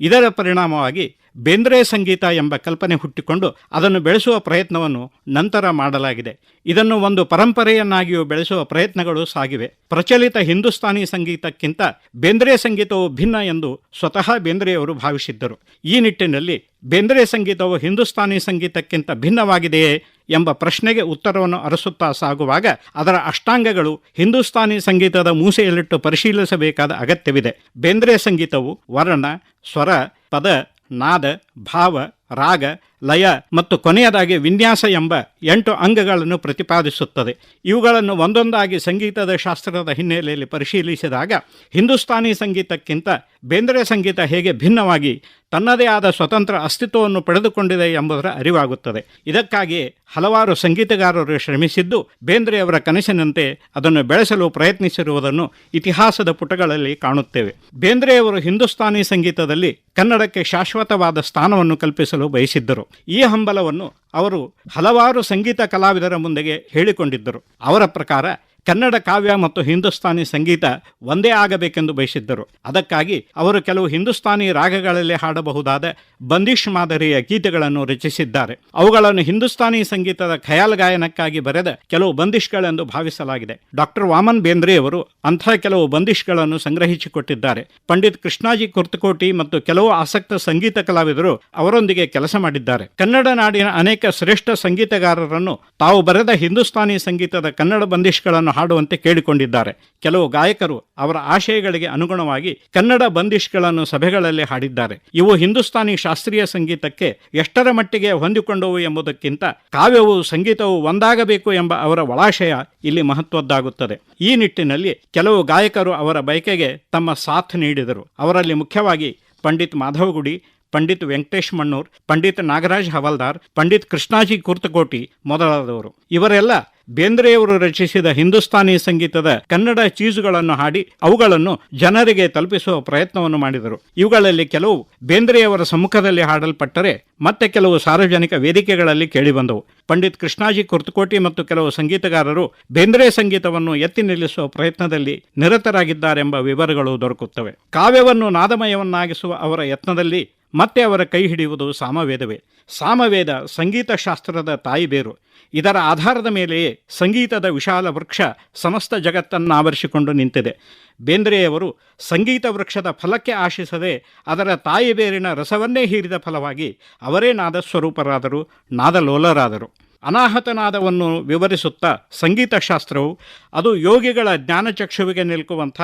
ಇದರ ಪರಿಣಾಮವಾಗಿ ಬೇಂದ್ರೆ ಸಂಗೀತ ಎಂಬ ಕಲ್ಪನೆ ಹುಟ್ಟಿಕೊಂಡು ಅದನ್ನು ಬೆಳೆಸುವ ಪ್ರಯತ್ನವನ್ನು ನಂತರ ಮಾಡಲಾಗಿದೆ. ಇದನ್ನು ಒಂದು ಪರಂಪರೆಯನ್ನಾಗಿಯೂ ಬೆಳೆಸುವ ಪ್ರಯತ್ನಗಳು ಸಾಗಿವೆ. ಪ್ರಚಲಿತ ಹಿಂದೂಸ್ತಾನಿ ಸಂಗೀತಕ್ಕಿಂತ ಬೇಂದ್ರೆ ಸಂಗೀತವು ಭಿನ್ನ ಎಂದು ಸ್ವತಃ ಬೇಂದ್ರೆಯವರು ಭಾವಿಸಿದ್ದರು. ಈ ನಿಟ್ಟಿನಲ್ಲಿ ಬೇಂದ್ರೆ ಸಂಗೀತವು ಹಿಂದೂಸ್ತಾನಿ ಸಂಗೀತಕ್ಕಿಂತ ಭಿನ್ನವಾಗಿದೆಯೇ ಎಂಬ ಪ್ರಶ್ನೆಗೆ ಉತ್ತರವನ್ನು ಅರಸುತ್ತಾ ಸಾಗುವಾಗ ಅದರ ಅಷ್ಟಾಂಗಗಳು ಹಿಂದೂಸ್ತಾನಿ ಸಂಗೀತದ ಮೂಸೆಯಲ್ಲಿಟ್ಟು ಪರಿಶೀಲಿಸಬೇಕಾದ ಅಗತ್ಯವಿದೆ. ಬೇಂದ್ರೆ ಸಂಗೀತವು ವರ್ಣ, ಸ್ವರ, ಪದ, ನಾದ, ಭಾವ, ರಾಗ ಲಯ ಮತ್ತು ಕೊನೆಯದಾಗಿ ವಿನ್ಯಾಸ ಎಂಬ ಎಂಟು ಅಂಗಗಳನ್ನು ಪ್ರತಿಪಾದಿಸುತ್ತದೆ. ಇವುಗಳನ್ನು ಒಂದೊಂದಾಗಿ ಸಂಗೀತದ ಶಾಸ್ತ್ರದ ಹಿನ್ನೆಲೆಯಲ್ಲಿ ಪರಿಶೀಲಿಸಿದಾಗ ಹಿಂದೂಸ್ತಾನಿ ಸಂಗೀತಕ್ಕಿಂತ ಬೇಂದ್ರೆ ಸಂಗೀತ ಹೇಗೆ ಭಿನ್ನವಾಗಿ ತನ್ನದೇ ಆದ ಸ್ವತಂತ್ರ ಅಸ್ತಿತ್ವವನ್ನು ಪಡೆದುಕೊಂಡಿದೆ ಎಂಬುದರ ಅರಿವಾಗುತ್ತದೆ. ಇದಕ್ಕಾಗಿ ಹಲವಾರು ಸಂಗೀತಗಾರರು ಶ್ರಮಿಸಿದ್ದು ಬೇಂದ್ರೆಯವರ ಕನಸಿನಂತೆ ಅದನ್ನು ಬೆಳೆಸಲು ಪ್ರಯತ್ನಿಸಿರುವುದನ್ನು ಇತಿಹಾಸದ ಪುಟಗಳಲ್ಲಿ ಕಾಣುತ್ತೇವೆ. ಬೇಂದ್ರೆಯವರು ಹಿಂದೂಸ್ತಾನಿ ಸಂಗೀತದಲ್ಲಿ ಕನ್ನಡಕ್ಕೆ ಶಾಶ್ವತವಾದ ಸ್ಥಾನವನ್ನು ಕಲ್ಪಿಸಲು ಬಯಸಿದ್ದರು. ಈ ಹಂಬಲವನ್ನು ಅವರು ಹಲವಾರು ಸಂಗೀತ ಕಲಾವಿದರ ಮುಂದೆಗೆ ಹೇಳಿಕೊಂಡಿದ್ದರು. ಅವರ ಪ್ರಕಾರ ಕನ್ನಡ ಕಾವ್ಯ ಮತ್ತು ಹಿಂದೂಸ್ತಾನಿ ಸಂಗೀತ ಒಂದೇ ಆಗಬೇಕೆಂದು ಬಯಸಿದ್ದರು. ಅದಕ್ಕಾಗಿ ಅವರು ಕೆಲವು ಹಿಂದೂಸ್ತಾನಿ ರಾಗಗಳಲ್ಲಿ ಹಾಡಬಹುದಾದ ಬಂದೀಶ್ ಮಾದರಿಯ ಗೀತೆಗಳನ್ನು ರಚಿಸಿದ್ದಾರೆ. ಅವುಗಳನ್ನು ಹಿಂದೂಸ್ತಾನಿ ಸಂಗೀತದ ಖಯಾಲ್ ಗಾಯನಕ್ಕಾಗಿ ಬರೆದ ಕೆಲವು ಬಂದಿಷ್ಗಳೆಂದು ಭಾವಿಸಲಾಗಿದೆ. ಡಾಕ್ಟರ್ ವಾಮನ್ ಬೇಂದ್ರೆಯವರು ಅಂಥ ಕೆಲವು ಬಂದಿಷ್ಗಳನ್ನು ಸಂಗ್ರಹಿಸಿಕೊಟ್ಟಿದ್ದಾರೆ. ಪಂಡಿತ್ ಕೃಷ್ಣಾಜಿ ಕುರ್ತಕೋಟಿ ಮತ್ತು ಕೆಲವು ಆಸಕ್ತ ಸಂಗೀತ ಕಲಾವಿದರು ಅವರೊಂದಿಗೆ ಕೆಲಸ ಮಾಡಿದ್ದಾರೆ. ಕನ್ನಡ ನಾಡಿನ ಅನೇಕ ಶ್ರೇಷ್ಠ ಸಂಗೀತಗಾರರನ್ನು ತಾವು ಬರೆದ ಹಿಂದೂಸ್ತಾನಿ ಸಂಗೀತದ ಕನ್ನಡ ಬಂದಿಷ್ಗಳನ್ನು ಗೀತೆಗಳನ್ನು ಹಾಡುವಂತೆ ಕೇಳಿಕೊಂಡಿದ್ದಾರೆ. ಕೆಲವು ಗಾಯಕರು ಅವರ ಆಶಯಗಳಿಗೆ ಅನುಗುಣವಾಗಿ ಕನ್ನಡ ಬಂದಿಷ್ಗಳನ್ನು ಸಭೆಗಳಲ್ಲಿ ಹಾಡಿದ್ದಾರೆ. ಇವು ಹಿಂದೂಸ್ತಾನಿ ಶಾಸ್ತ್ರೀಯ ಸಂಗೀತಕ್ಕೆ ಎಷ್ಟರ ಮಟ್ಟಿಗೆ ಹೊಂದಿಕೊಂಡವು ಎಂಬುದಕ್ಕಿಂತ ಕಾವ್ಯವು ಸಂಗೀತವು ಒಂದಾಗಬೇಕು ಎಂಬ ಅವರ ಒಳಾಶಯ ಇಲ್ಲಿ ಮಹತ್ವದ್ದಾಗುತ್ತದೆ. ಈ ನಿಟ್ಟಿನಲ್ಲಿ ಕೆಲವು ಗಾಯಕರು ಅವರ ಬಯಕೆಗೆ ತಮ್ಮ ಸಾಥ್ ನೀಡಿದರು. ಅವರಲ್ಲಿ ಮುಖ್ಯವಾಗಿ ಪಂಡಿತ್ ಮಾಧವಗುಡಿ ಪಂಡಿತ್ ವೆಂಕಟೇಶ್ ಮಣ್ಣೂರ್, ಪಂಡಿತ್ ನಾಗರಾಜ್ ಹವಾಲ್ದಾರ್, ಪಂಡಿತ್ ಕೃಷ್ಣಾಜಿ ಕುರ್ತಕೋಟಿ ಮೊದಲಾದವರು. ಇವರೆಲ್ಲ ಬೇಂದ್ರೆಯವರು ರಚಿಸಿದ ಹಿಂದೂಸ್ತಾನಿ ಸಂಗೀತದ ಕನ್ನಡ ಚೀಸುಗಳನ್ನು ಹಾಡಿ ಅವುಗಳನ್ನು ಜನರಿಗೆ ತಲುಪಿಸುವ ಪ್ರಯತ್ನವನ್ನು ಮಾಡಿದರು. ಇವುಗಳಲ್ಲಿ ಕೆಲವು ಬೇಂದ್ರೆಯವರ ಸಮ್ಮುಖದಲ್ಲಿ ಹಾಡಲ್ಪಟ್ಟರೆ ಮತ್ತೆ ಕೆಲವು ಸಾರ್ವಜನಿಕ ವೇದಿಕೆಗಳಲ್ಲಿ ಕೇಳಿಬಂದವು. ಪಂಡಿತ್ ಕೃಷ್ಣಾಜಿ ಕುರ್ತಕೋಟಿ ಮತ್ತು ಕೆಲವು ಸಂಗೀತಗಾರರು ಬೇಂದ್ರೆ ಸಂಗೀತವನ್ನು ಎತ್ತಿ ನಿಲ್ಲಿಸುವ ಪ್ರಯತ್ನದಲ್ಲಿ ನಿರತರಾಗಿದ್ದಾರೆಂಬ ವಿವರಗಳು ದೊರಕುತ್ತವೆ. ಕಾವ್ಯವನ್ನು ನಾದಮಯವನ್ನಾಗಿಸುವ ಅವರ ಯತ್ನದಲ್ಲಿ ಮತ್ತೆ ಅವರ ಕೈ ಹಿಡಿಯುವುದು ಸಾಮವೇದವೇ. ಸಾಮವೇದ ಸಂಗೀತ ಶಾಸ್ತ್ರದ ತಾಯಿ ಬೇರು. ಇದರ ಆಧಾರದ ಮೇಲೆಯೇ ಸಂಗೀತದ ವಿಶಾಲ ವೃಕ್ಷ ಸಮಸ್ತ ಜಗತ್ತನ್ನು ಆವರಿಸಿಕೊಂಡು ನಿಂತಿದೆ. ಬೇಂದ್ರೆಯವರು ಸಂಗೀತ ವೃಕ್ಷದ ಫಲಕ್ಕೆ ಆಶಿಸದೆ ಅದರ ತಾಯಿ ಬೇರಿನ ರಸವನ್ನೇ ಹೀರಿದ ಫಲವಾಗಿ ಅವರೇ ನಾದಸ್ವರೂಪರಾದರು, ನಾದಲೋಲರಾದರು. ಅನಾಹತನಾದವನ್ನು ವಿವರಿಸುತ್ತಾ ಸಂಗೀತ ಶಾಸ್ತ್ರವು ಅದು ಯೋಗಿಗಳ ಜ್ಞಾನಚಕ್ಷುವಿಗೆ ನಿಲ್ಕುವಂಥ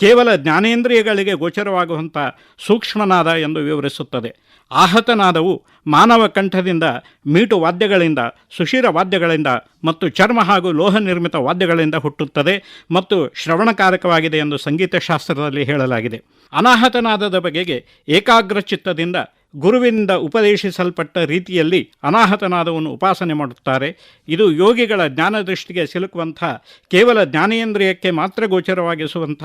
ಕೇವಲ ಜ್ಞಾನೇಂದ್ರಿಯಗಳಿಗೆ ಗೋಚರವಾಗುವಂಥ ಸೂಕ್ಷ್ಮನಾದ ಎಂದು ವಿವರಿಸುತ್ತದೆ. ಆಹತನಾದವು ಮಾನವ ಕಂಠದಿಂದ ಮೀಟು ವಾದ್ಯಗಳಿಂದ, ಸುಶಿರ ವಾದ್ಯಗಳಿಂದ ಮತ್ತು ಚರ್ಮ ಹಾಗೂ ಲೋಹ ನಿರ್ಮಿತ ವಾದ್ಯಗಳಿಂದ ಹುಟ್ಟುತ್ತದೆ ಮತ್ತು ಶ್ರವಣಕಾರಕವಾಗಿದೆ ಎಂದು ಸಂಗೀತ ಶಾಸ್ತ್ರದಲ್ಲಿ ಹೇಳಲಾಗಿದೆ. ಅನಾಹತನಾದದ ಬಗೆಗೆ ಏಕಾಗ್ರ ಚಿತ್ತದಿಂದ ಗುರುವಿನಿಂದ ಉಪದೇಶಿಸಲ್ಪಟ್ಟ ರೀತಿಯಲ್ಲಿ ಅನಾಹತನಾದವನ್ನು ಉಪಾಸನೆ ಮಾಡುತ್ತಾರೆ. ಇದು ಯೋಗಿಗಳ ಜ್ಞಾನದೃಷ್ಟಿಗೆ ಸಿಲುಕುವಂಥ ಕೇವಲ ಜ್ಞಾನೇಂದ್ರಿಯಕ್ಕೆ ಮಾತ್ರ ಗೋಚರವಾಗಿಸುವಂಥ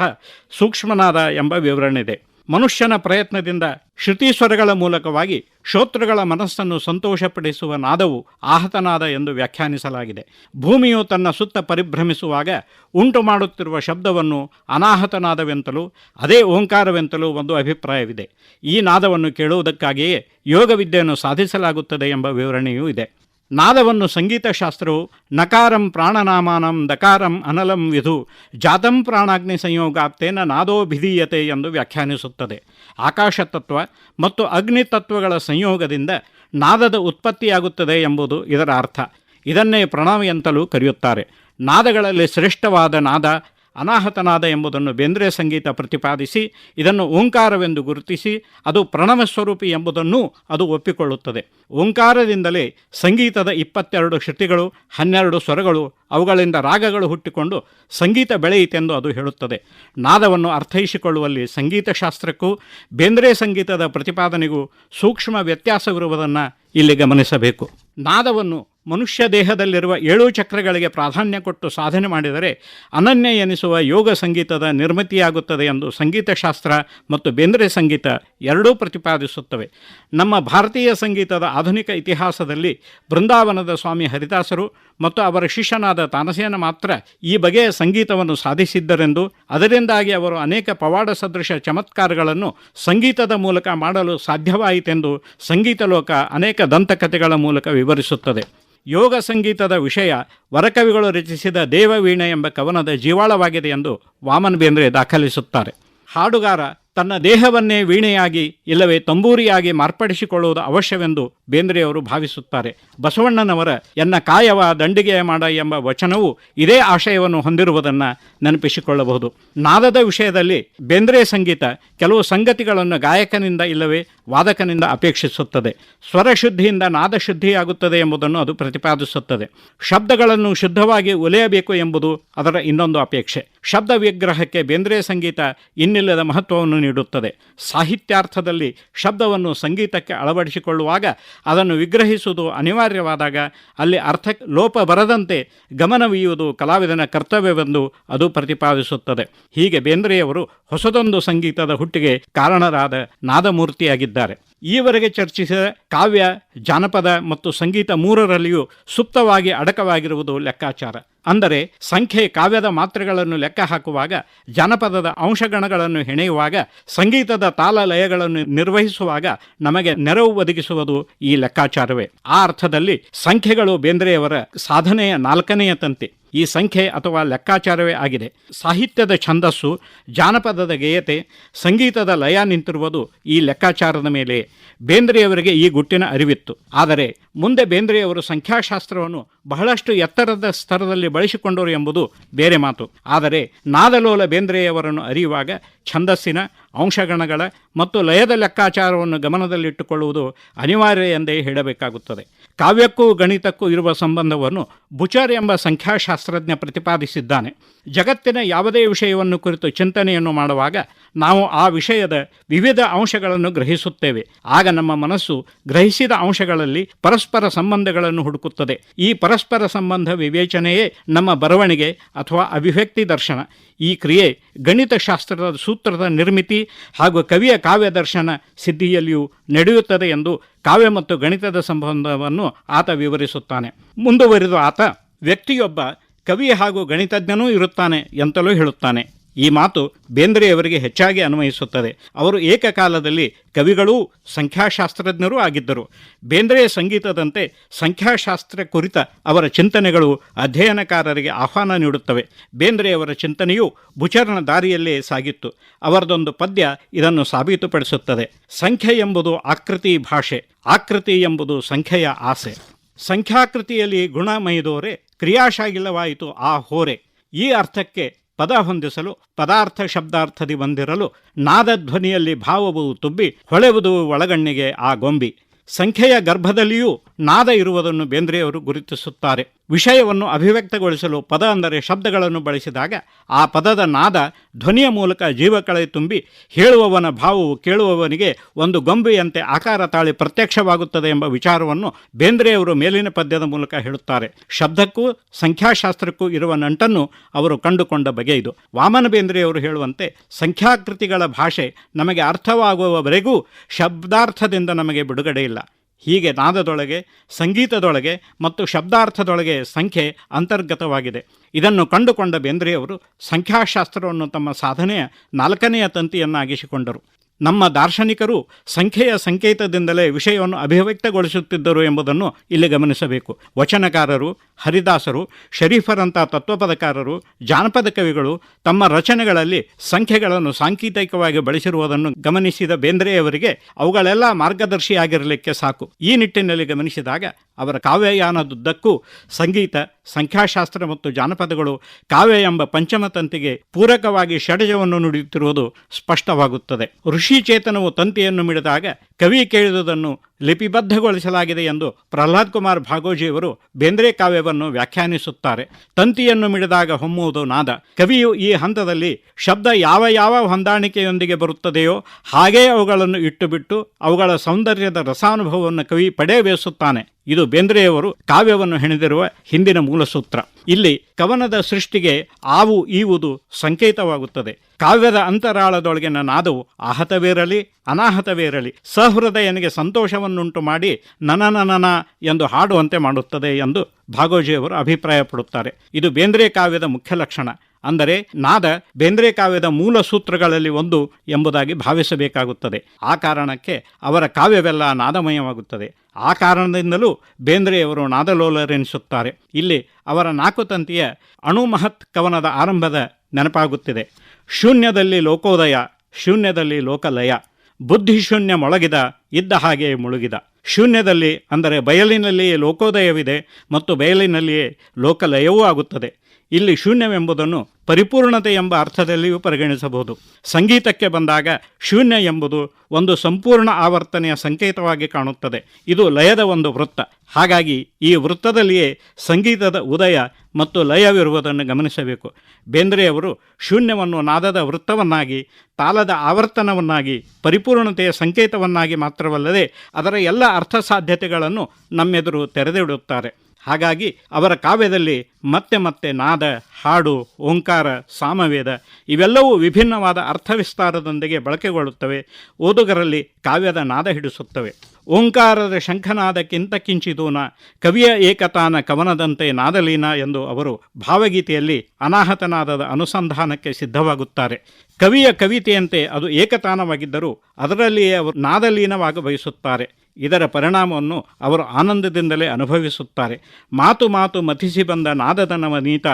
ಸೂಕ್ಷ್ಮನಾದ ಎಂಬ ವಿವರಣೆ ಇದೆ ಮನುಷ್ಯನ ಪ್ರಯತ್ನದಿಂದ ಶ್ರುತೀಸ್ವರಗಳ ಮೂಲಕವಾಗಿ ಶ್ರೋತೃಗಳ ಮನಸ್ಸನ್ನು ಸಂತೋಷಪಡಿಸುವ ನಾದವು ಆಹತನಾದ ಎಂದು ವ್ಯಾಖ್ಯಾನಿಸಲಾಗಿದೆ. ಭೂಮಿಯು ತನ್ನ ಸುತ್ತ ಪರಿಭ್ರಮಿಸುವಾಗ ಉಂಟು ಮಾಡುತ್ತಿರುವ ಶಬ್ದವನ್ನು ಅನಾಹತನಾದವೆಂತಲೂ ಅದೇ ಓಂಕಾರವೆಂತಲೂ ಒಂದು ಅಭಿಪ್ರಾಯವಿದೆ. ಈ ನಾದವನ್ನು ಕೇಳುವುದಕ್ಕಾಗಿಯೇ ಯೋಗ ವಿದ್ಯೆಯನ್ನು ಸಾಧಿಸಲಾಗುತ್ತದೆ ಎಂಬ ವಿವರಣೆಯೂ ಇದೆ. ನಾದವನ್ನು ಸಂಗೀತ ಶಾಸ್ತ್ರವು ನಕಾರಂ ಪ್ರಾಣನಾಮಾನಂ ದಕಾರಂ ಅನಲಂ ವಿಧು ಜಾತಂ ಪ್ರಾಣಾಗ್ನಿ ಸಂಯೋಗಾಪ್ತೇನ ನಾದೋಭಿಧೀಯತೆ ಎಂದು ವ್ಯಾಖ್ಯಾನಿಸುತ್ತದೆ. ಆಕಾಶ ತತ್ವ ಮತ್ತು ಅಗ್ನಿ ತತ್ವಗಳ ಸಂಯೋಗದಿಂದ ನಾದದ ಉತ್ಪತ್ತಿಯಾಗುತ್ತದೆ ಎಂಬುದು ಇದರ ಅರ್ಥ. ಇದನ್ನೇ ಪ್ರಣವ ಎಂತಲೂ ಕರೆಯುತ್ತಾರೆ. ನಾದಗಳಲ್ಲಿ ಶ್ರೇಷ್ಠವಾದ ನಾದ ಅನಾಹತನಾದ ಎಂಬುದನ್ನು ಬೇಂದ್ರೆ ಸಂಗೀತ ಪ್ರತಿಪಾದಿಸಿ, ಇದನ್ನು ಓಂಕಾರವೆಂದು ಗುರುತಿಸಿ, ಅದು ಪ್ರಣವ ಸ್ವರೂಪಿ ಎಂಬುದನ್ನು ಅದು ಒಪ್ಪಿಕೊಳ್ಳುತ್ತದೆ. ಓಂಕಾರದಿಂದಲೇ ಸಂಗೀತದ ಇಪ್ಪತ್ತೆರಡು ಶ್ರುತಿಗಳು ಹನ್ನೆರಡು ಸ್ವರಗಳು, ಅವುಗಳಿಂದ ರಾಗಗಳು ಹುಟ್ಟಿಕೊಂಡು ಸಂಗೀತ ಬೆಳೆಯಿತೆಂದು ಅದು ಹೇಳುತ್ತದೆ. ನಾದವನ್ನು ಅರ್ಥೈಸಿಕೊಳ್ಳುವಲ್ಲಿ ಸಂಗೀತ ಶಾಸ್ತ್ರಕ್ಕೂ ಬೇಂದ್ರೆ ಸಂಗೀತದ ಪ್ರತಿಪಾದನೆಗೂ ಸೂಕ್ಷ್ಮ ವ್ಯತ್ಯಾಸವಿರುವುದನ್ನು ಇಲ್ಲಿ ಗಮನಿಸಬೇಕು. ನಾದವನ್ನು ಮನುಷ್ಯ ದೇಹದಲ್ಲಿರುವ ಏಳು ಚಕ್ರಗಳಿಗೆ ಪ್ರಾಧಾನ್ಯ ಕೊಟ್ಟು ಸಾಧನೆ ಮಾಡಿದರೆ ಅನನ್ಯ ಎನಿಸುವ ಯೋಗ ಸಂಗೀತದ ನಿರ್ಮಿತಿಯಾಗುತ್ತದೆ ಎಂದು ಸಂಗೀತ ಶಾಸ್ತ್ರ ಮತ್ತು ಬೇಂದ್ರೆ ಸಂಗೀತ ಎರಡೂ ಪ್ರತಿಪಾದಿಸುತ್ತವೆ. ನಮ್ಮ ಭಾರತೀಯ ಸಂಗೀತದ ಆಧುನಿಕ ಇತಿಹಾಸದಲ್ಲಿ ಬೃಂದಾವನದ ಸ್ವಾಮಿ ಹರಿದಾಸರು ಮತ್ತು ಅವರ ಶಿಷ್ಯನಾದ ತಾನಸೇನ ಮಾತ್ರ ಈ ಬಗೆಯ ಸಂಗೀತವನ್ನು ಸಾಧಿಸಿದ್ದರೆಂದು, ಅದರಿಂದಾಗಿ ಅವರು ಅನೇಕ ಪವಾಡ ಸದೃಶ ಚಮತ್ಕಾರಗಳನ್ನು ಸಂಗೀತದ ಮೂಲಕ ಮಾಡಲು ಸಾಧ್ಯವಾಯಿತೆಂದು ಸಂಗೀತ ಲೋಕ ಅನೇಕ ದಂತಕಥೆಗಳ ಮೂಲಕ ವಿವರಿಸುತ್ತದೆ. ಯೋಗ ಸಂಗೀತದ ವಿಷಯ ವರಕವಿಗಳು ರಚಿಸಿದ ದೇವವೀಣೆ ಎಂಬ ಕವನದ ಜೀವಾಳವಾಗಿದೆ ಎಂದು ವಾಮನ್ ಬೇಂದ್ರೆ ದಾಖಲಿಸುತ್ತಾರೆ. ಹಾಡುಗಾರ ತನ್ನ ದೇಹವನ್ನೇ ವೀಣೆಯಾಗಿ, ಇಲ್ಲವೇ ತಂಬೂರಿಯಾಗಿ ಮಾರ್ಪಡಿಸಿಕೊಳ್ಳುವುದು ಅವಶ್ಯವೆಂದು ಬೇಂದ್ರೆಯವರು ಭಾವಿಸುತ್ತಾರೆ. ಬಸವಣ್ಣನವರ ಎನ್ನ ಕಾಯವ ದಂಡಿಗೆಯ ಮಾಡ ಎಂಬ ವಚನವು ಇದೇ ಆಶಯವನ್ನು ಹೊಂದಿರುವುದನ್ನು ನೆನಪಿಸಿಕೊಳ್ಳಬಹುದು. ನಾದದ ವಿಷಯದಲ್ಲಿ ಬೇಂದ್ರೆ ಸಂಗೀತ ಕೆಲವು ಸಂಗತಿಗಳನ್ನು ಗಾಯಕನಿಂದ ಇಲ್ಲವೇ ವಾದಕನಿಂದ ಅಪೇಕ್ಷಿಸುತ್ತದೆ. ಸ್ವರಶುದ್ಧಿಯಿಂದ ನಾದಶುದ್ಧಿಯಾಗುತ್ತದೆ ಎಂಬುದನ್ನು ಅದು ಪ್ರತಿಪಾದಿಸುತ್ತದೆ. ಶಬ್ದಗಳನ್ನು ಶುದ್ಧವಾಗಿ ಒಲೆಯಬೇಕು ಎಂಬುದು ಅದರ ಇನ್ನೊಂದು ಅಪೇಕ್ಷೆ. ಶಬ್ದ ವಿಗ್ರಹಕ್ಕೆ ಬೇಂದ್ರೆ ಸಂಗೀತ ಇನ್ನಿಲ್ಲದ ಮಹತ್ವವನ್ನು ನೀಡುತ್ತದೆ. ಸಾಹಿತ್ಯಾರ್ಥದಲ್ಲಿ ಶಬ್ದವನ್ನು ಸಂಗೀತಕ್ಕೆ ಅಳವಡಿಸಿಕೊಳ್ಳುವಾಗ ಅದನ್ನು ವಿಗ್ರಹಿಸುವುದು ಅನಿವಾರ್ಯವಾದಾಗ ಅಲ್ಲಿ ಅರ್ಥ ಲೋಪ ಬರದಂತೆ ಗಮನವೀಯುವುದು ಕಲಾವಿದನ ಕರ್ತವ್ಯವೆಂದು ಅದು ಪ್ರತಿಪಾದಿಸುತ್ತದೆ. ಹೀಗೆ ಬೇಂದ್ರೆಯವರು ಹೊಸದೊಂದು ಸಂಗೀತದ ಹುಟ್ಟಿಗೆ ಕಾರಣರಾದ ನಾದಮೂರ್ತಿಯಾಗಿದ್ದಾರೆ. ಈವರೆಗೆ ಚರ್ಚಿಸಿದ ಕಾವ್ಯ, ಜಾನಪದ ಮತ್ತು ಸಂಗೀತ ಮೂರರಲ್ಲಿಯೂ ಸುಪ್ತವಾಗಿ ಅಡಕವಾಗಿರುವುದು ಲೆಕ್ಕಾಚಾರ. ಅಂದರೆ ಸಂಖ್ಯೆ ಕಾವ್ಯದ ಮಾತ್ರೆಗಳನ್ನು ಲೆಕ್ಕ ಹಾಕುವಾಗ, ಜಾನಪದದ ಅಂಶಗಣಗಳನ್ನು ಹೆಣೆಯುವಾಗ, ಸಂಗೀತದ ತಾಳ ಲಯಗಳನ್ನು ನಿರ್ವಹಿಸುವಾಗ ನಮಗೆ ನೆರವು ಒದಗಿಸುವುದು ಈ ಲೆಕ್ಕಾಚಾರವೇ. ಆ ಅರ್ಥದಲ್ಲಿ ಸಂಖ್ಯೆಗಳು ಬೇಂದ್ರೆಯವರ ಸಾಧನೆಯ ನಾಲ್ಕನೆಯ ತಂತಿ. ಈ ಸಂಖ್ಯೆ ಅಥವಾ ಲೆಕ್ಕಾಚಾರವೇ ಆಗಿದೆ. ಸಾಹಿತ್ಯದ ಛಂದಸ್ಸು, ಜಾನಪದದ ಗೇಯತೆ, ಸಂಗೀತದ ಲಯ ನಿಂತಿರುವುದು ಈ ಲೆಕ್ಕಾಚಾರದ ಮೇಲೆ. ಬೇಂದ್ರೆಯವರಿಗೆ ಈ ಗುಟ್ಟಿನ ಅರಿವಿತ್ತು. ಆದರೆ ಮುಂದೆ ಬೇಂದ್ರೆಯವರು ಸಂಖ್ಯಾಶಾಸ್ತ್ರವನ್ನು ಬಹಳಷ್ಟು ಎತ್ತರದ ಸ್ತರದಲ್ಲಿ ಬಳಸಿಕೊಂಡರು ಎಂಬುದು ಬೇರೆ ಮಾತು. ಆದರೆ ನಾದಲೋಲ ಬೇಂದ್ರೆಯವರನ್ನು ಅರಿಯುವಾಗ ಛಂದಸ್ಸಿನ ಅಂಶಗಣಗಳ ಮತ್ತು ಲಯದ ಲೆಕ್ಕಾಚಾರವನ್ನು ಗಮನದಲ್ಲಿಟ್ಟುಕೊಳ್ಳುವುದು ಅನಿವಾರ್ಯ ಎಂದೇ ಹೇಳಬೇಕಾಗುತ್ತದೆ. ಕಾವ್ಯಕ್ಕೂ ಗಣಿತಕ್ಕೂ ಇರುವ ಸಂಬಂಧವನ್ನು ಬುಚರ್ ಎಂಬ ಸಂಖ್ಯಾಶಾಸ್ತ್ರಜ್ಞ ಪ್ರತಿಪಾದಿಸಿದ್ದಾನೆ. ಜಗತ್ತಿನ ಯಾವುದೇ ವಿಷಯವನ್ನು ಕುರಿತು ಚಿಂತನೆಯನ್ನು ಮಾಡುವಾಗ ನಾವು ಆ ವಿಷಯದ ವಿವಿಧ ಅಂಶಗಳನ್ನು ಗ್ರಹಿಸುತ್ತೇವೆ. ಆಗ ನಮ್ಮ ಮನಸ್ಸು ಗ್ರಹಿಸಿದ ಅಂಶಗಳಲ್ಲಿ ಪರಸ್ಪರ ಸಂಬಂಧಗಳನ್ನು ಹುಡುಕುತ್ತದೆ. ಈ ಪರಸ್ಪರ ಸಂಬಂಧ ವಿವೇಚನೆಯೇ ನಮ್ಮ ಬರವಣಿಗೆ ಅಥವಾ ಅಭಿವ್ಯಕ್ತಿ ದರ್ಶನ. ಈ ಕ್ರಿಯೆ ಗಣಿತಶಾಸ್ತ್ರದ ಸೂತ್ರದ ನಿರ್ಮಿತಿ ಹಾಗೂ ಕವಿಯ ಕಾವ್ಯ ದರ್ಶನ ಸಿದ್ಧಿಯಲ್ಲಿಯೂ ನಡೆಯುತ್ತದೆ ಎಂದು ಕಾವ್ಯ ಮತ್ತು ಗಣಿತದ ಸಂಬಂಧವನ್ನು ಆತ ವಿವರಿಸುತ್ತಾನೆ. ಮುಂದುವರಿದು ಆತ ವ್ಯಕ್ತಿಯೊಬ್ಬ ಕವಿ ಹಾಗೂ ಗಣಿತಜ್ಞನೂ ಇರುತ್ತಾನೆ ಎಂತಲೂ ಹೇಳುತ್ತಾನೆ. ಈ ಮಾತು ಬೇಂದ್ರೆಯವರಿಗೆ ಹೆಚ್ಚಾಗಿ ಅನ್ವಯಿಸುತ್ತದೆ. ಅವರು ಏಕಕಾಲದಲ್ಲಿ ಕವಿಗಳೂ ಸಂಖ್ಯಾಶಾಸ್ತ್ರಜ್ಞರೂ ಆಗಿದ್ದರು. ಬೇಂದ್ರೆಯ ಸಂಗೀತದಂತೆ ಸಂಖ್ಯಾಶಾಸ್ತ್ರ ಕುರಿತ ಅವರ ಚಿಂತನೆಗಳು ಅಧ್ಯಯನಕಾರರಿಗೆ ಆಹ್ವಾನ ನೀಡುತ್ತವೆ. ಬೇಂದ್ರೆಯವರ ಚಿಂತನೆಯು ಭುಚರಣ ದಾರಿಯಲ್ಲೇ ಸಾಗಿತ್ತು. ಅವರದೊಂದು ಪದ್ಯ ಇದನ್ನು ಸಾಬೀತುಪಡಿಸುತ್ತದೆ. ಸಂಖ್ಯೆ ಎಂಬುದು ಆಕೃತಿ ಭಾಷೆ. ಆಕೃತಿ ಎಂಬುದು ಸಂಖ್ಯೆಯ ಆಸೆ. ಸಂಖ್ಯಾಕೃತಿಯಲ್ಲಿ ಗುಣ ಮೈದೋರೆ ಕ್ರಿಯಾಶಾಗಿಲವಾಯಿತು ಆ ಹೋರೆ. ಈ ಅರ್ಥಕ್ಕೆ ಪದ ಹೊಂದಿಸಲು ಪದಾರ್ಥ ಶಬ್ದಾರ್ಥದಿ ಬಂದಿರಲು ನಾದಧ್ವನಿಯಲ್ಲಿ ಭಾವವು ತುಂಬಿ ಹೊಳೆವುದು ಒಳಗಣ್ಣಿಗೆ ಆ ಗೊಂಬಿ. ಸಂಖ್ಯೆಯ ಗರ್ಭದಲ್ಲಿಯೂ ನಾದ ಇರುವುದನ್ನು ಬೇಂದ್ರೆಯವರು ಗುರುತಿಸುತ್ತಾರೆ. ವಿಷಯವನ್ನು ಅಭಿವ್ಯಕ್ತಗೊಳಿಸಲು ಪದ ಅಂದರೆ ಶಬ್ದಗಳನ್ನು ಬಳಸಿದಾಗ ಆ ಪದದ ನಾದ ಧ್ವನಿಯ ಮೂಲಕ ಜೀವಕಳೆ ತುಂಬಿ ಹೇಳುವವನ ಭಾವವು ಕೇಳುವವನಿಗೆ ಒಂದು ಗೊಂಬೆಯಂತೆ ಆಕಾರ ತಾಳಿ ಪ್ರತ್ಯಕ್ಷವಾಗುತ್ತದೆ ಎಂಬ ವಿಚಾರವನ್ನು ಬೇಂದ್ರೆಯವರು ಮೇಲಿನ ಪದ್ಯದ ಮೂಲಕ ಹೇಳುತ್ತಾರೆ. ಶಬ್ದಕ್ಕೂ ಸಂಖ್ಯಾಶಾಸ್ತ್ರಕ್ಕೂ ಇರುವ ನಂಟನ್ನು ಅವರು ಕಂಡುಕೊಂಡ ಬಗೆ ಇದು. ವಾಮನ ಬೇಂದ್ರೆಯವರು ಹೇಳುವಂತೆ ಸಂಖ್ಯಾಕೃತಿಗಳ ಭಾಷೆ ನಮಗೆ ಅರ್ಥವಾಗುವವರೆಗೂ ಶಬ್ದಾರ್ಥದಿಂದ ನಮಗೆ ಬಿಡುಗಡೆ ಇಲ್ಲ ಹೀಗೆ ನಾದದೊಳಗೆ, ಸಂಗೀತದೊಳಗೆ ಮತ್ತು ಶಬ್ದಾರ್ಥದೊಳಗೆ ಸಂಖ್ಯೆ ಅಂತರ್ಗತವಾಗಿದೆ. ಇದನ್ನು ಕಂಡುಕೊಂಡ ಬೇಂದ್ರೆಯವರು ಸಂಖ್ಯಾಶಾಸ್ತ್ರವನ್ನು ತಮ್ಮ ಸಾಧನೆಯ ನಾಲ್ಕನೆಯ ತಂತಿಯನ್ನಾಗಿಸಿಕೊಂಡರು. ನಮ್ಮ ದಾರ್ಶನಿಕರು ಸಂಖ್ಯೆಯ ಸಂಕೇತದಿಂದಲೇ ವಿಷಯವನ್ನು ಅಭಿವ್ಯಕ್ತಗೊಳಿಸುತ್ತಿದ್ದರು ಎಂಬುದನ್ನು ಇಲ್ಲಿ ಗಮನಿಸಬೇಕು. ವಚನಕಾರರು, ಹರಿದಾಸರು, ಶರೀಫರಂಥ ತತ್ವಪದಕಾರರು, ಜಾನಪದ ಕವಿಗಳು ತಮ್ಮ ರಚನೆಗಳಲ್ಲಿ ಸಂಖ್ಯೆಗಳನ್ನು ಸಾಂಕೇತಿಕವಾಗಿ ಬಳಸಿರುವುದನ್ನು ಗಮನಿಸಿದ ಬೇಂದ್ರೆಯವರಿಗೆ ಅವುಗಳೆಲ್ಲ ಮಾರ್ಗದರ್ಶಿಯಾಗಿರಲಿಕ್ಕೆ ಸಾಕು. ಈ ನಿಟ್ಟಿನಲ್ಲಿ ಗಮನಿಸಿದಾಗ ಅವರ ಕಾವ್ಯಯಾನದುದ್ದಕ್ಕೂ ಸಂಗೀತ ಸಂಖ್ಯಾಶಾಸ್ತ್ರ ಮತ್ತು ಜಾನಪದಗಳು ಕಾವ್ಯ ಎಂಬ ಪಂಚಮ ತಂತಿಗೆ ಪೂರಕವಾಗಿ ಷಡಜವನ್ನು ನುಡಿಯುತ್ತಿರುವುದು ಸ್ಪಷ್ಟವಾಗುತ್ತದೆ. ಋಷಿ ಚೇತನವು ತಂತಿಯನ್ನು ಮಿಡಿದಾಗ ಕವಿ ಕೇಳಿದುದನ್ನು ಲಿಪಿಬದ್ಧಗೊಳಿಸಲಾಗಿದೆ ಎಂದು ಪ್ರಹ್ಲಾದ್ ಕುಮಾರ್ ಭಾಗೋಜಿಯವರು ಬೇಂದ್ರೆ ಕಾವ್ಯವನ್ನು ವ್ಯಾಖ್ಯಾನಿಸುತ್ತಾರೆ. ತಂತಿಯನ್ನು ಮಿಡಿದಾಗ ಹೊಮ್ಮುವುದು ನಾದ. ಕವಿಯು ಈ ಹಂತದಲ್ಲಿ ಶಬ್ದ ಯಾವ ಯಾವ ಹೊಂದಾಣಿಕೆಯೊಂದಿಗೆ ಬರುತ್ತದೆಯೋ ಹಾಗೇ ಅವುಗಳನ್ನು ಇಟ್ಟುಬಿಟ್ಟು ಅವುಗಳ ಸೌಂದರ್ಯದ ರಸಾನುಭವವನ್ನು ಕವಿ ಪಡೆಯಬೇಸುತ್ತಾನೆ. ಇದು ಬೇಂದ್ರೆಯವರು ಕಾವ್ಯವನ್ನು ಹೆಣೆದಿರುವ ಹಿಂದಿನ ಮೂಲಸೂತ್ರ. ಇಲ್ಲಿ ಕವನದ ಸೃಷ್ಟಿಗೆ ಆವು ಈವುದು ಸಂಕೇತವಾಗುತ್ತದೆ. ಕಾವ್ಯದ ಅಂತರಾಳದೊಳಗಿನ ನಾದವು ಆಹತವಿರಲಿ, ಅನಾಹತವಿರಲಿ, ಸಹೃದಯನಿಗೆ ಸಂತೋಷವನ್ನುಂಟು ಮಾಡಿ ನನನನನ ಎಂದು ಹಾಡುವಂತೆ ಮಾಡುತ್ತದೆ ಎಂದು ಭಾಗೋಜಿಯವರು ಅಭಿಪ್ರಾಯಪಡುತ್ತಾರೆ. ಇದು ಬೇಂದ್ರೆ ಕಾವ್ಯದ ಮುಖ್ಯ ಲಕ್ಷಣ. ಅಂದರೆ ನಾದ ಬೇಂದ್ರೆ ಕಾವ್ಯದ ಮೂಲ ಸೂತ್ರಗಳಲ್ಲಿ ಒಂದು ಎಂಬುದಾಗಿ ಭಾವಿಸಬೇಕಾಗುತ್ತದೆ. ಆ ಕಾರಣಕ್ಕೆ ಅವರ ಕಾವ್ಯವೆಲ್ಲ ನಾದಮಯವಾಗುತ್ತದೆ. ಆ ಕಾರಣದಿಂದಲೂ ಬೇಂದ್ರೆಯವರು ನಾದಲೋಲರೆನಿಸುತ್ತಾರೆ. ಇಲ್ಲಿ ಅವರ ನಾಲ್ಕು ತಂತಿಯ ಅಣುಮಹತ್ ಕವನದ ಆರಂಭದ ನೆನಪಾಗುತ್ತಿದೆ. ಶೂನ್ಯದಲ್ಲಿ ಲೋಕೋದಯ, ಶೂನ್ಯದಲ್ಲಿ ಲೋಕಲಯ, ಬುದ್ಧಿಶೂನ್ಯ ಮೊಳಗಿದ, ಇದ್ದ ಹಾಗೆ ಮುಳುಗಿದ. ಶೂನ್ಯದಲ್ಲಿ ಅಂದರೆ ಬಯಲಿನಲ್ಲಿಯೇ ಲೋಕೋದಯವಿದೆ ಮತ್ತು ಬಯಲಿನಲ್ಲಿಯೇ ಲೋಕಲಯವೂ ಆಗುತ್ತದೆ. ಇಲ್ಲಿ ಶೂನ್ಯವೆಂಬುದನ್ನು ಪರಿಪೂರ್ಣತೆ ಎಂಬ ಅರ್ಥದಲ್ಲಿಯೂ ಪರಿಗಣಿಸಬಹುದು. ಸಂಗೀತಕ್ಕೆ ಬಂದಾಗ ಶೂನ್ಯ ಎಂಬುದು ಒಂದು ಸಂಪೂರ್ಣ ಆವರ್ತನೆಯ ಸಂಕೇತವಾಗಿ ಕಾಣುತ್ತದೆ. ಇದು ಲಯದ ಒಂದು ವೃತ್ತ. ಹಾಗಾಗಿ ಈ ವೃತ್ತದಲ್ಲಿಯೇ ಸಂಗೀತದ ಉದಯ ಮತ್ತು ಲಯವಿರುವುದನ್ನು ಗಮನಿಸಬೇಕು. ಬೇಂದ್ರೆಯವರು ಶೂನ್ಯವನ್ನು ನಾದದ ವೃತ್ತವನ್ನಾಗಿ, ತಾಲದ ಆವರ್ತನವನ್ನಾಗಿ, ಪರಿಪೂರ್ಣತೆಯ ಸಂಕೇತವನ್ನಾಗಿ ಮಾತ್ರವಲ್ಲದೆ ಅದರ ಎಲ್ಲ ಅರ್ಥ ಸಾಧ್ಯತೆಗಳನ್ನು ನಮ್ಮೆದುರು ತೆರೆದಿಡುತ್ತಾರೆ. ಹಾಗಾಗಿ ಅವರ ಕಾವ್ಯದಲ್ಲಿ ಮತ್ತೆ ಮತ್ತೆ ನಾದ, ಹಾಡು, ಓಂಕಾರ, ಸಾಮವೇದ ಇವೆಲ್ಲವೂ ವಿಭಿನ್ನವಾದ ಅರ್ಥವಿಸ್ತಾರದೊಂದಿಗೆ ಬಳಕೆಗೊಳ್ಳುತ್ತವೆ. ಓದುಗರಲ್ಲಿ ಕಾವ್ಯದ ನಾದ ಹಿಡಿಸುತ್ತವೆ. ಓಂಕಾರದ ಶಂಖನಾದಕ್ಕಿಂತ ಕಿಂಚಿದೂನ ಕವಿಯ ಏಕತಾನ ಕವನದಂತೆ ನಾದಲೀನ ಎಂದು ಅವರು ಭಾವಗೀತೆಯಲ್ಲಿ ಅನಾಹತನಾದದ ಅನುಸಂಧಾನಕ್ಕೆ ಸಿದ್ಧವಾಗುತ್ತಾರೆ. ಕವಿಯ ಕವಿತೆಯಂತೆ ಅದು ಏಕತಾನವಾಗಿದ್ದರೂ ಅದರಲ್ಲಿಯೇ ಅವರು ನಾದಲೀನವಾಗ ಬಯಸುತ್ತಾರೆ. ಇದರ ಪರಿಣಾಮವನ್ನು ಅವರು ಆನಂದದಿಂದಲೇ ಅನುಭವಿಸುತ್ತಾರೆ. ಮಾತು ಮಾತು ಮಥಿಸಿ ಬಂದ ನಾದದ ನವನೀತ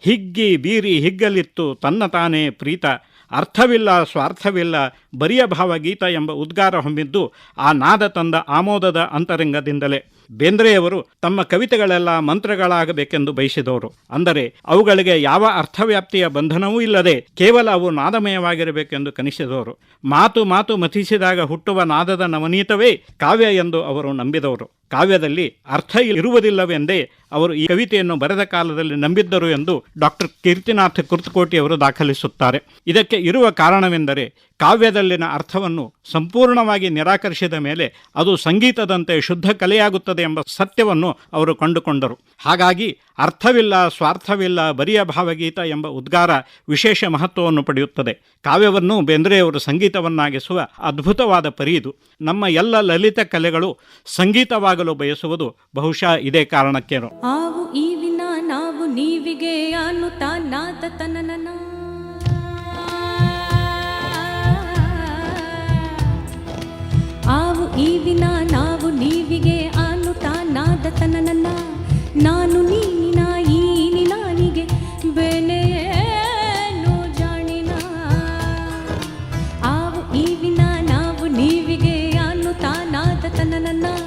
ಹಿಗ್ಗಿ ಬೀರಿ ಹಿಗ್ಗಲಿತ್ತು ತನ್ನ ತಾನೇ ಪ್ರೀತ. ಅರ್ಥವಿಲ್ಲ, ಸ್ವಾರ್ಥವಿಲ್ಲ, ಬರಿಯ ಭಾವಗೀತ ಎಂಬ ಉದ್ಗಾರ ಹೊಮ್ಮಿದ್ದು ಆ ನಾದ ತಂದ ಆಮೋದದ ಅಂತರಂಗದಿಂದಲೇ. ಬೇಂದ್ರೆಯವರು ತಮ್ಮ ಕವಿತೆಗಳೆಲ್ಲ ಮಂತ್ರಗಳಾಗಬೇಕೆಂದು ಬಯಸಿದವರು. ಅಂದರೆ ಅವುಗಳಿಗೆ ಯಾವ ಅರ್ಥವ್ಯಾಪ್ತಿಯ ಬಂಧನವೂ ಇಲ್ಲದೆ ಕೇವಲ ಅವು ನಾದಮಯವಾಗಿರಬೇಕೆಂದು ಕನಿಸಿದವರು. ಮಾತು ಮಾತು ಮಥಿಸಿದಾಗ ಹುಟ್ಟುವ ನಾದದ ನವನೀತವೇ ಕಾವ್ಯ ಎಂದು ಅವರು ನಂಬಿದವರು. ಕಾವ್ಯದಲ್ಲಿ ಅರ್ಥ ಇರುವುದಿಲ್ಲವೆಂದೇ ಅವರು ಈ ಕವಿತೆಯನ್ನು ಬರೆದ ಕಾಲದಲ್ಲಿ ನಂಬಿದ್ದರು ಎಂದು ಡಾಕ್ಟರ್ ಕೀರ್ತಿನಾಥ ಕುರ್ತಕೋಟಿ ಅವರು ದಾಖಲಿಸುತ್ತಾರೆ. ಇದಕ್ಕೆ ಇರುವ ಕಾರಣವೆಂದರೆ ಕಾವ್ಯದಲ್ಲಿನ ಅರ್ಥವನ್ನು ಸಂಪೂರ್ಣವಾಗಿ ನಿರಾಕರಿಸಿದ ಮೇಲೆ ಅದು ಸಂಗೀತದಂತೆ ಶುದ್ಧ ಕಲೆಯಾಗುತ್ತದೆ ಎಂಬ ಸತ್ಯವನ್ನು ಅವರು ಕಂಡುಕೊಂಡರು. ಹಾಗಾಗಿ ಅರ್ಥವಿಲ್ಲ, ಸ್ವಾರ್ಥವಿಲ್ಲ, ಬರಿಯ ಭಾವಗೀತ ಎಂಬ ಉದ್ಗಾರ ವಿಶೇಷ ಮಹತ್ವವನ್ನು ಪಡೆಯುತ್ತದೆ. ಕಾವ್ಯವನ್ನು ಬೇಂದ್ರೆಯವರು ಸಂಗೀತವನ್ನಾಗಿಸುವ ಅದ್ಭುತವಾದ ಪರಿ ಇದು ನಮ್ಮ ಎಲ್ಲ ಲಲಿತ ಕಲೆಗಳು ಸಂಗೀತವಾಗಲು ಬಯಸುವುದು ಬಹುಶಃ ಇದೇ ಕಾರಣಕ್ಕೇನು. ನಾವು ನೀವಿಗೆ ಆವು ಈವಿನ ನಾವು ನೀವಿಗೆ ಆನುತ ನಾದ ತನನನ ನಾನು ನೀನಿನ ನಾದ ತನನನ ನಾನು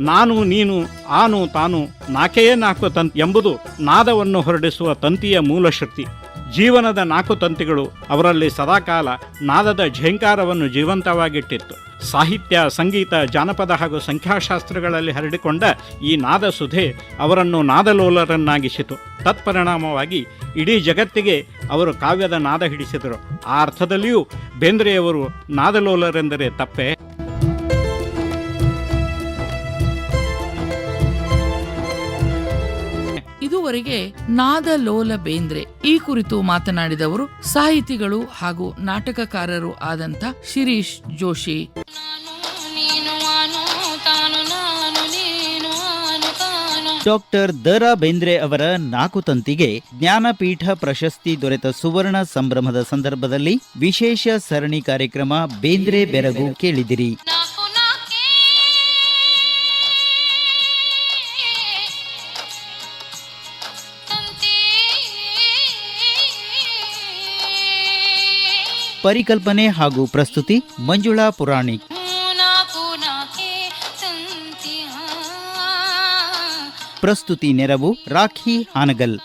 ನಾನು, ನೀನು, ಆನು, ತಾನು, ನಾಕೆಯೇ ನಾಲ್ಕು ತಂತಿ ಎಂಬುದು ನಾದವನ್ನು ಹೊರಡಿಸುವ ತಂತಿಯ ಮೂಲ ಶಕ್ತಿ ಜೀವನದ ನಾಲ್ಕು ತಂತಿಗಳು ಅವರಲ್ಲಿ ಸದಾಕಾಲ ನಾದದ ಝೇಂಕಾರವನ್ನು ಜೀವಂತವಾಗಿಟ್ಟಿತ್ತು. ಸಾಹಿತ್ಯ, ಸಂಗೀತ, ಜಾನಪದ ಹಾಗೂ ಸಂಖ್ಯಾಶಾಸ್ತ್ರಗಳಲ್ಲಿ ಹರಡಿಕೊಂಡ ಈ ನಾದ ಸುಧೆ ಅವರನ್ನು ನಾದಲೋಲರನ್ನಾಗಿಸಿತು. ತತ್ಪರಿಣಾಮವಾಗಿ ಇಡೀ ಜಗತ್ತಿಗೆ ಅವರು ಕಾವ್ಯದ ನಾದ ಹಿಡಿಸಿದರು. ಆ ಅರ್ಥದಲ್ಲಿಯೂ ಬೇಂದ್ರೆಯವರು ನಾದಲೋಲರೆಂದರೆ ತಪ್ಪೆ? ಇದುವರೆಗೆ ನಾದಲೋಲ ಬೇಂದ್ರೆ ಈ ಕುರಿತು ಮಾತನಾಡಿದವರು ಸಾಹಿತಿಗಳು ಹಾಗೂ ನಾಟಕಕಾರರು ಆದಂತ ಶಿರೀಶ್ ಜೋಶಿ ಡಾಕ್ಟರ್ ದ.ರಾ. ಬೇಂದ್ರೆ ಅವರ ನಾಕು ತಂತಿಗೆ ಜ್ಞಾನಪೀಠ ಪ್ರಶಸ್ತಿ ದೊರೆತ ಸುವರ್ಣ ಸಂಭ್ರಮದ ಸಂದರ್ಭದಲ್ಲಿ ವಿಶೇಷ ಸರಣಿ ಕಾರ್ಯಕ್ರಮ ಬೇಂದ್ರೆ ಬೆರಗು ಕೇಳಿದಿರಿ ಪರಿಕಲ್ಪನೆ ಹಾಗೂ ಪ್ರಸ್ತುತಿ ಮಂಜುಳಾ ಪುರಾಣಿಕ್. ಪ್ರಸ್ತುತಿ ನೆರವು ರಾಖಿ ಹಾನಗಲ್.